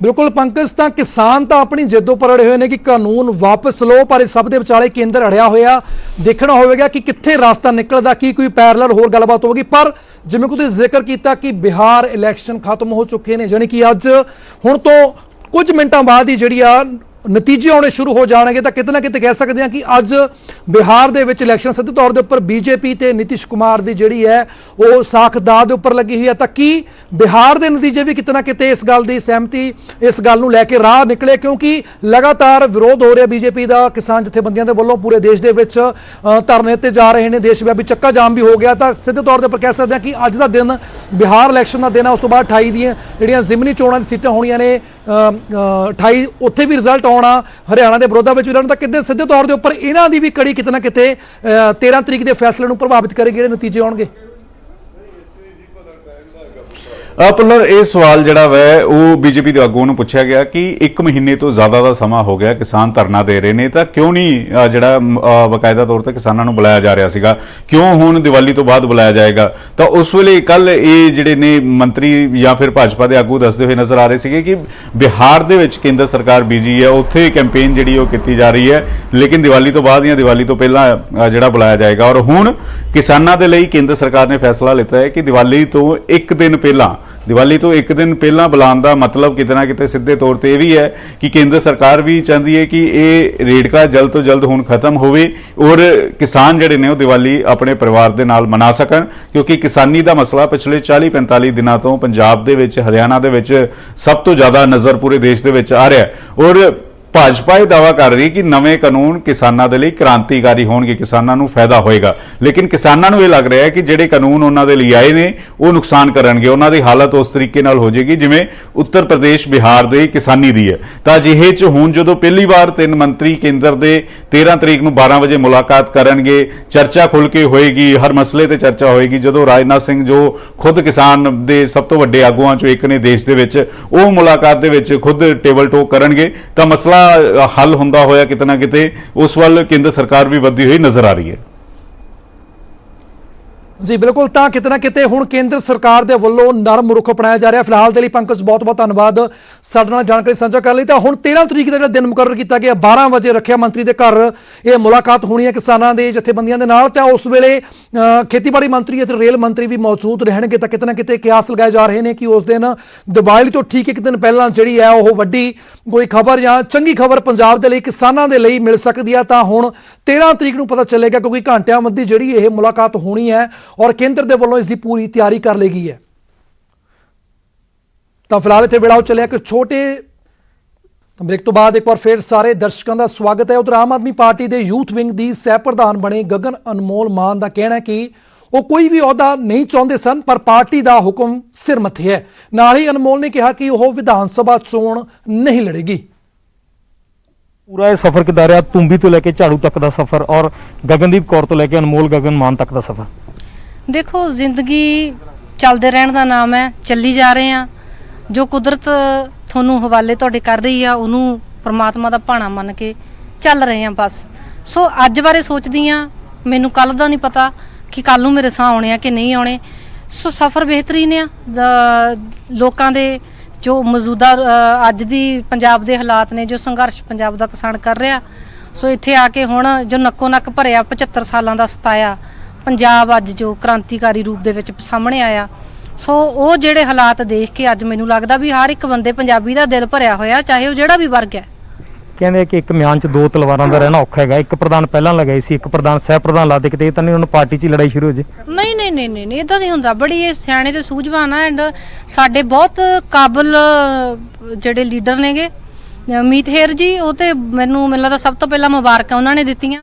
ਬਿਲਕੁਲ ਪੰਕਜ, ਤਾਂ ਕਿਸਾਨ ਤਾਂ ਆਪਣੀ ਜਿੱਦੋਂ ਪਰ ਅੜੇ ਹੋਏ ਨੇ ਕਿ ਕਾਨੂੰਨ ਵਾਪਸ ਲਓ, ਪਰ ਇਸ ਸਭ ਦੇ ਵਿਚਾਲੇ ਕੇਂਦਰ ਅੜਿਆ ਹੋਇਆ। ਦੇਖਣਾ ਹੋਵੇਗਾ ਕਿ ਕਿੱਥੇ ਰਸਤਾ ਨਿਕਲਦਾ, ਕੀ ਕੋਈ ਪੈਰਲਲ ਹੋਰ ਗੱਲਬਾਤ ਹੋਵੇਗੀ। ਪਰ ਜਿਵੇਂ ਕਿ ਤੁਸੀਂ ਜ਼ਿਕਰ ਕੀਤਾ ਕਿ ਬਿਹਾਰ ਇਲੈਕਸ਼ਨ ਖਤਮ ਹੋ ਚੁੱਕੇ ਨੇ, ਜਾਣੀ ਕਿ ਅੱਜ। ਹੁਣ ਤੋਂ ਕੁਝ ਮਿੰਟਾਂ ਬਾਅਦ ਹੀ ਜਿਹੜੀ ਆ ਨਤੀਜੇ ਆਉਣੇ ਸ਼ੁਰੂ ਹੋ ਜਾਣਗੇ ਤਾਂ ਕਿਤੇ ਨਾ ਕਿਤੇ ਕਹਿ ਸਕਦੇ ਹਾਂ ਕਿ ਅੱਜ ਬਿਹਾਰ ਦੇ ਵਿੱਚ ਇਲੈਕਸ਼ਨ ਸਿੱਧੇ ਤੌਰ ਦੇ ਉੱਪਰ ਬੀਜੇਪੀ ਤੇ ਨਿਤਿਸ਼ ਕੁਮਾਰ ਦੀ ਜਿਹੜੀ ਹੈ, ਉਹ ਸਾਖ ਦਾਅ ਦੇ ਉੱਪਰ ਲੱਗੀ ਹੋਈ ਹੈ। ਤਾਂ ਕੀ ਬਿਹਾਰ ਦੇ ਨਤੀਜੇ ਵੀ ਕਿਤੇ ਨਾ ਕਿਤੇ ਇਸ ਗੱਲ ਦੀ ਸਹਿਮਤੀ, ਇਸ ਗੱਲ ਨੂੰ ਲੈ ਕੇ ਰਾਹ ਨਿਕਲੇ? ਕਿਉਂਕਿ ਲਗਾਤਾਰ ਵਿਰੋਧ ਹੋ ਰਿਹਾ ਬੀਜੇਪੀ ਦਾ, ਕਿਸਾਨ ਜਥੇਬੰਦੀਆਂ ਦੇ ਵੱਲੋਂ ਪੂਰੇ ਦੇਸ਼ ਦੇ ਵਿੱਚ ਧਰਨੇ ਤੇ ਜਾ ਰਹੇ ਨੇ, ਦੇਸ਼ ਵਿਆਪੀ ਚੱਕਾ ਜਾਮ ਵੀ ਹੋ ਗਿਆ। ਤਾਂ ਸਿੱਧੇ ਤੌਰ ਦੇ ਉੱਪਰ ਕਹਿ ਸਕਦੇ ਹਾਂ ਕਿ ਅੱਜ ਦਾ ਦਿਨ ਬਿਹਾਰ ਇਲੈਕਸ਼ਨ ਦਾ ਦਿਨ ਆ ਉਸ ਤੋਂ ਬਾਅਦ 28 ਦੀਆਂ ਜਿਹੜੀਆਂ ਜ਼ਿਮਨੀ ਚੋਣਾਂ ਦੀ ਸੀਟਾਂ ਹੋਣੀਆਂ ਨੇ ਅ, 28 ਉੱਥੇ ਵੀ ਰਿਜ਼ਲਟ ਆਉਣਾ ਹਰਿਆਣਾ ਦੇ ਵਿਰੋਧਾਂ ਵਿੱਚ ਵੀ ਲੜਨ ਤਾਂ ਕਿਤੇ ਸਿੱਧੇ ਤੌਰ ਦੇ ਉੱਪਰ ਇਹਨਾਂ ਦੀ ਵੀ ਕੜੀ ਕਿਤੇ ਨਾ ਕਿਤੇ ਅ, 13 ਤਰੀਕ ਦੇ ਫੈਸਲੇ ਨੂੰ ਪ੍ਰਭਾਵਿਤ ਕਰੇਗੀ ਜਿਹੜੇ ਨਤੀਜੇ ਆਉਣਗੇ। ਪੁੱਲਰ ਇਹ ਸਵਾਲ ਜਿਹੜਾ ਵੈ ਉਹ ਬੀਜੇਪੀ ਦੇ ਆਗੂ ਨੂੰ ਪੁੱਛਿਆ ਗਿਆ ਕਿ 1 ਮਹੀਨੇ ਤੋਂ ਜ਼ਿਆਦਾ ਦਾ ਸਮਾਂ ਹੋ ਗਿਆ ਕਿਸਾਨ ਧਰਨਾ ਦੇ ਰਹੇ ਨੇ ਤਾਂ ਕਿਉਂ ਨਹੀਂ ਜਿਹੜਾ ਮ, ਬਕਾਇਦਾ ਤੌਰ ਤੇ ਕਿਸਾਨਾਂ ਨੂੰ ਬੁਲਾਇਆ ਜਾ ਰਿਹਾ ਸੀਗਾ? ਕਿਉਂ ਹੁਣ ਦੀਵਾਲੀ ਤੋਂ ਬਾਅਦ ਬੁਲਾਇਆ ਜਾਏਗਾ? ਤਾਂ ਉਸ ਵੇਲੇ ਕੱਲ ਇਹ ਜਿਹੜੇ ਨੇ ਮੰਤਰੀ ਜਾਂ ਫਿਰ ਭਾਜਪਾ ਦੇ ਆਗੂ ਦੱਸਦੇ ਹੋਏ ਨਜ਼ਰ ਆ ਰਹੇ ਸੀਗੇ ਕਿ ਬਿਹਾਰ ਦੇ ਵਿੱਚ ਕੇਂਦਰ ਸਰਕਾਰ ਬੀਜੀ ਹੈ ਉੱਥੇ ਕੈਂਪੇਨ ਜਿਹੜੀ ਉਹ ਕੀਤੀ ਜਾ ਰਹੀ ਹੈ ਲੇਕਿਨ ਦੀਵਾਲੀ ਤੋਂ ਬਾਅਦ ਜਾਂ ਦੀਵਾਲੀ ਤੋਂ ਪਹਿਲਾਂ ਜਿਹੜਾ ਬੁਲਾਇਆ ਜਾਏਗਾ। ਔਰ ਹੁਣ ਕਿਸਾਨਾਂ ਦੇ ਲਈ ਕੇਂਦਰ ਸਰਕਾਰ ਨੇ ਫੈਸਲਾ ਲਿੱਤਾ ਹੈ ਕਿ ਦੀਵਾਲੀ ਤੋਂ ਇੱਕ ਦਿਨ ਪਹਿਲਾਂ ਦੀਵਾਲੀ ਤੋਂ ਇੱਕ ਦਿਨ ਪਹਿਲਾਂ ਬੁਲਾਉਣ ਦਾ ਮਤਲਬ ਕਿਤੇ ਨਾ ਕਿਤੇ ਸਿੱਧੇ ਤੌਰ ਤੇ ਇਹ ਵੀ ਹੈ ਕਿ ਕੇਂਦਰ ਸਰਕਾਰ ਵੀ ਚਾਹੁੰਦੀ ਹੈ ਕਿ ਇਹ ਰੇੜਕਾ ਜਲਦ ਤੋਂ ਜਲਦ ਹੁਣ ਖਤਮ ਹੋਵੇ ਔਰ ਕਿਸਾਨ ਜਿਹੜੇ ਨੇ ਉਹ ਦੀਵਾਲੀ ਆਪਣੇ ਪਰਿਵਾਰ ਦੇ ਨਾਲ ਮਨਾ ਸਕਣ, ਕਿਉਂਕਿ ਕਿਸਾਨੀ ਦਾ ਮਸਲਾ ਪਿਛਲੇ 40 45 ਦਿਨਾਂ ਤੋਂ ਪੰਜਾਬ ਦੇ ਵਿੱਚ, ਹਰਿਆਣਾ ਦੇ ਵਿੱਚ ਸਭ ਤੋਂ ਜ਼ਿਆਦਾ ਨਜ਼ਰ ਪੂਰੇ ਦੇਸ਼ ਦੇ ਵਿੱਚ ਆ ਰਿਹਾ ਔਰ ਭਾਜਪਾ ਇਹ ਦਾਵਾ ਕਰ ਰਹੀ ਕਿ ਨਵੇਂ ਕਾਨੂੰਨ ਕਿਸਾਨਾਂ ਦੇ ਲਈ ਕ੍ਰਾਂਤੀਕਾਰੀ ਹੋਣਗੇ, ਕਿਸਾਨਾਂ ਨੂੰ ਫਾਇਦਾ ਹੋਏਗਾ। ਲੇਕਿਨ ਕਿਸਾਨਾਂ ਨੂੰ ਇਹ ਲੱਗ ਰਿਹਾ ਹੈ ਕਿ ਜਿਹੜੇ ਕਾਨੂੰਨ ਉਹਨਾਂ ਦੇ ਲਈ ਆਏ ਨੇ, ਉਹ ਨੁਕਸਾਨ ਕਰਨਗੇ। ਉਹਨਾਂ ਦੀ ਹਾਲਤ ਉਸ ਤਰੀਕੇ ਨਾਲ ਹੋ ਜਾਏਗੀ ਜਿਵੇਂ ਉੱਤਰ ਪ੍ਰਦੇਸ਼ ਬਿਹਾਰ ਦੇ ਕਿਸਾਨੀ ਦੀ ਹੈ। ਤਾਂ ਅਜਿਹੇ ਚ ਹੁਣ ਜਦੋਂ ਪਹਿਲੀ ਵਾਰ ਤਿੰਨ ਮੰਤਰੀ ਕੇਂਦਰ ਦੇ 13 ਤਰੀਕ ਨੂੰ 12 ਵਜੇ ਮੁਲਾਕਾਤ ਕਰਨਗੇ, ਚਰਚਾ ਖੁੱਲ ਕੇ ਹੋਏਗੀ, ਹਰ ਮਸਲੇ ਤੇ ਚਰਚਾ ਹੋਏਗੀ, ਜਦੋਂ ਰਾਜਨਾਥ ਸਿੰਘ ਜੋ ਖੁਦ ਕਿਸਾਨ ਦੇ ਸਭ ਤੋਂ ਵੱਡੇ ਆਗੂਆਂ ਚੋਂ ਇੱਕ ਨੇ ਦੇਸ਼ ਦੇ ਵਿੱਚ, ਉਹ ਮੁਲਾਕਾਤ ਦੇ ਵਿੱਚ ਖੁਦ ਟੇਬਲ ਟੋਕ ਕਰਨਗੇ। ਤਾਂ ਮਸਲਾ ਹੱਲ ਹੁੰਦਾ ਹੋਇਆ ਕਿਤੇ ਨਾ ਕਿਤੇ, ਉਸ ਵੱਲ ਕੇਂਦਰ ਸਰਕਾਰ ਵੀ ਵੱਧਦੀ ਹੋਈ ਨਜ਼ਰ ਆ ਰਹੀ ਹੈ। ਜੀ, ਬਿਲਕੁਲ, ਤਾਂ ਕਿਤੇ ਨਾ ਕਿਤੇ ਹੁਣ ਕੇਂਦਰ ਸਰਕਾਰ ਦੇ ਵੱਲੋਂ ਨਰਮ ਰੁਖ ਅਪਣਾਇਆ ਜਾ ਰਿਹਾ। ਫਿਲਹਾਲ ਦੇ ਲਈ ਪੰਕਜ ਬਹੁਤ ਬਹੁਤ ਧੰਨਵਾਦ। ਸਾਡੇ ਨਾਲ ਜਾਣਕਾਰੀ ਸਾਂਝਾ ਕਰਨ ਲਈ ਤਾਂ ਹੁਣ 13 ਤਰੀਕ ਦਾ ਜਿਹੜਾ ਦਿਨ ਮੁਕਰਰ ਕੀਤਾ ਗਿਆ 12 ਵਜੇ ਰੱਖਿਆ ਮੰਤਰੀ ਦੇ ਘਰ। ਇਹ ਮੁਲਾਕਾਤ ਹੋਣੀ ਹੈ ਕਿਸਾਨਾਂ ਦੇ ਜਥੇਬੰਦੀਆਂ ਦੇ ਨਾਲ। ਤਾਂ ਉਸ ਵੇਲੇ ਖੇਤੀਬਾੜੀ ਮੰਤਰੀ ਅਤੇ ਰੇਲ ਮੰਤਰੀ ਵੀ ਮੌਜੂਦ ਰਹਿਣਗੇ ਤਾਂ ਕਿਤੇ ਨਾ ਕਿਤੇ ਕਿਆਸ ਲਗਾਏ ਜਾ ਰਹੇ ਨੇ ਕਿ ਉਸ ਦਿਨ ਦੀਵਾਲੀ ਤੋਂ ਠੀਕ ਇੱਕ ਦਿਨ ਪਹਿਲਾਂ ਜਿਹੜੀ ਹੈ ਉਹ ਵੱਡੀ ਕੋਈ ਖਬਰ ਜਾਂ ਚੰਗੀ ਖਬਰ ਪੰਜਾਬ ਦੇ ਲਈ ਕਿਸਾਨਾਂ ਦੇ ਲਈ ਮਿਲ ਸਕਦੀ ਹੈ। ਤਾਂ ਹੁਣ 13 ਤਰੀਕ ਨੂੰ ਪਤਾ ਚੱਲੇਗਾ ਕਿਉਂਕਿ ਘੰਟਿਆਂ ਮੱਧੀ ਜਿਹੜੀ ਇਹ ਮੁਲਾਕਾਤ ਹੋਣੀ ਹੈ ਔਰ ਕੇਂਦਰ ਦੇ ਵੱਲੋਂ ਇਸ ਦੀ ਪੂਰੀ ਤਿਆਰੀ ਕਰ ਲਈ ਗਈ ਹੈ। ਤਾਂ ਫਿਲਹਾਲ ਇੱਥੇ ਵਿੜਾਓ ਚੱਲਿਆ ਕਿ ਛੋਟੇ ਤਾਂ ਬ੍ਰੇਕ ਤੋਂ ਬਾਅਦ ਇੱਕ ਵਾਰ ਫਿਰ ਸਾਰੇ ਦਰਸ਼ਕਾਂ ਦਾ ਸਵਾਗਤ ਹੈ। ਉਧਰ ਆਮ ਆਦਮੀ ਪਾਰਟੀ ਦੇ ਯੂਥ ਵਿੰਗ ਦੀ ਸਹਿ ਪ੍ਰਧਾਨ ਬਣੇ ਗਗਨ ਅਨਮੋਲ ਮਾਨ ਦਾ ਕਹਿਣਾ ਹੈ ਕਿ ਉਹ ਕੋਈ ਵੀ ਅਹੁਦਾ ਨਹੀਂ ਚਾਹੁੰਦੇ ਸਨ, ਪਰ ਪਾਰਟੀ ਦਾ ਹੁਕਮ ਸਿਰ ਮੱਥੇ ਹੈ। ਨਾਲ ਹੀ ਅਨਮੋਲ ਨੇ ਕਿਹਾ ਕਿ ਉਹ ਵਿਧਾਨ ਸਭਾ ਚੋਣ ਨਹੀਂ ਲੜੇਗੀ। ਪੂਰਾ ਇਹ ਸਫ਼ਰ ਕਿੱਦਾਂ ਰਿਹਾ? ਤੁੰਬੀ ਤੋਂ ਲੈ ਕੇ ਝਾੜੂ ਤੱਕ ਦਾ ਸਫ਼ਰ ਔਰ ਗਗਨਦੀਪ ਕੌਰ ਤੋਂ ਲੈ ਕੇ ਅਨਮੋਲ, ਗਗਨ ਮਾਨ ਤੱਕ ਦਾ ਸਫ਼ਰ? ਦੇਖੋ, ਜ਼ਿੰਦਗੀ ਚੱਲਦੇ ਰਹਿਣ ਦਾ ਨਾਮ ਹੈ, ਚੱਲੀ ਜਾ ਰਹੇ ਆ ਜੋ ਕੁਦਰਤ ਤੁਹਾਨੂੰ ਹਵਾਲੇ ਤੁਹਾਡੇ ਕਰ ਰਹੀ ਆ, ਉਹਨੂੰ ਪ੍ਰਮਾਤਮਾ ਦਾ ਭਾਣਾ ਮੰਨ ਕੇ ਚੱਲ ਰਹੇ ਆ ਬਸ। ਸੋ ਅੱਜ ਬਾਰੇ ਸੋਚਦੀ ਆ ਮੈਨੂੰ ਕੱਲ ਦਾ ਨਹੀਂ ਪਤਾ ਕਿ ਕੱਲ ਨੂੰ ਮੇਰੇ ਸਾਹ ਆਉਣੇ ਆ ਕਿ ਨਹੀਂ ਆਉਣੇ। ਸੋ ਸਫ਼ਰ ਬਿਹਤਰੀਨ ਆ ਲੋਕਾਂ ਦੇ ਜੋ ਮੌਜੂਦਾ ਅੱਜ ਦੀ ਪੰਜਾਬ ਦੇ ਹਾਲਾਤ ਨੇ, ਜੋ ਸੰਘਰਸ਼ ਪੰਜਾਬ ਦਾ ਕਿਸਾਨ ਕਰ ਰਿਹਾ। ਸੋ ਇੱਥੇ ਆ ਕੇ ਹੁਣ ਜੋ ਨੱਕੋ ਨੱਕ ਭਰਿਆ 75 ਸਾਲਾਂ ਦਾ ਸਤਾਇਆ ਪੰਜਾਬ ਅੱਜ ਜੋ ਕ੍ਰਾਂਤੀਕਾਰੀ ਰੂਪ ਦੇ ਵਿੱਚ ਸਾਹਮਣੇ ਆਇਆ। ਸੋ ਉਹ ਜਿਹੜੇ ਹਾਲਾਤ ਦੇਖ ਕੇ ਅੱਜ ਮੈਨੂੰ ਲੱਗਦਾ ਵੀ ਹਰ ਇੱਕ ਬੰਦੇ ਪੰਜਾਬੀ ਦਾ ਦਿਲ ਭਰਿਆ ਹੋਇਆ ਚਾਹੇ ਉਹ ਜਿਹੜਾ ਵੀ ਵਰਗ ਹੈ। ਕਹਿੰਦੇ ਕਿ ਇੱਕ ਮਿਆਨ 'ਚ ਦੋ ਤਲਵਾਰਾਂ ਦਾ ਰਹਿਣਾ ਔਖਾ ਹੈਗਾ। ਇੱਕ ਪ੍ਰਧਾਨ ਪਹਿਲਾਂ ਲਗਾਈ ਸੀ ਇੱਕ ਪ੍ਰਧਾਨ ਸਹਿ ਪ੍ਰਧਾਨ ਲਾ ਦੇ ਕਿਤੇ ਇਹ ਤਾਂ ਨਹੀਂ ਉਹਨਾਂ ਪਾਰਟੀ 'ਚ ਲੜਾਈ ਸ਼ੁਰੂ ਹੋ ਜੇ। ਨਹੀਂ ਨਹੀਂ ਨਹੀਂ ਨਹੀਂ ਇਦਾਂ ਨਹੀਂ ਹੁੰਦਾ। ਬੜੀ ਇਹ ਸਿਆਣੇ ਤੇ ਸੂਝਵਾਨ ਆ ਐਂਡ ਸਾਡੇ ਬਹੁਤ ਕਾਬਲ ਜਿਹੜੇ ਲੀਡਰ ਨੇਗੇ। ਅ, ਮੀਤ ਹੇਰ ਜੀ ਉਹ ਤੇ ਮੈਨੂੰ ਮੈਨੂੰ ਲੱਗਦਾ ਸਭ ਤੋਂ ਪਹਿਲਾਂ ਮੁਬਾਰਕਾਂ ਉਹਨਾਂ ਨੇ ਦਿੱਤੀਆਂ।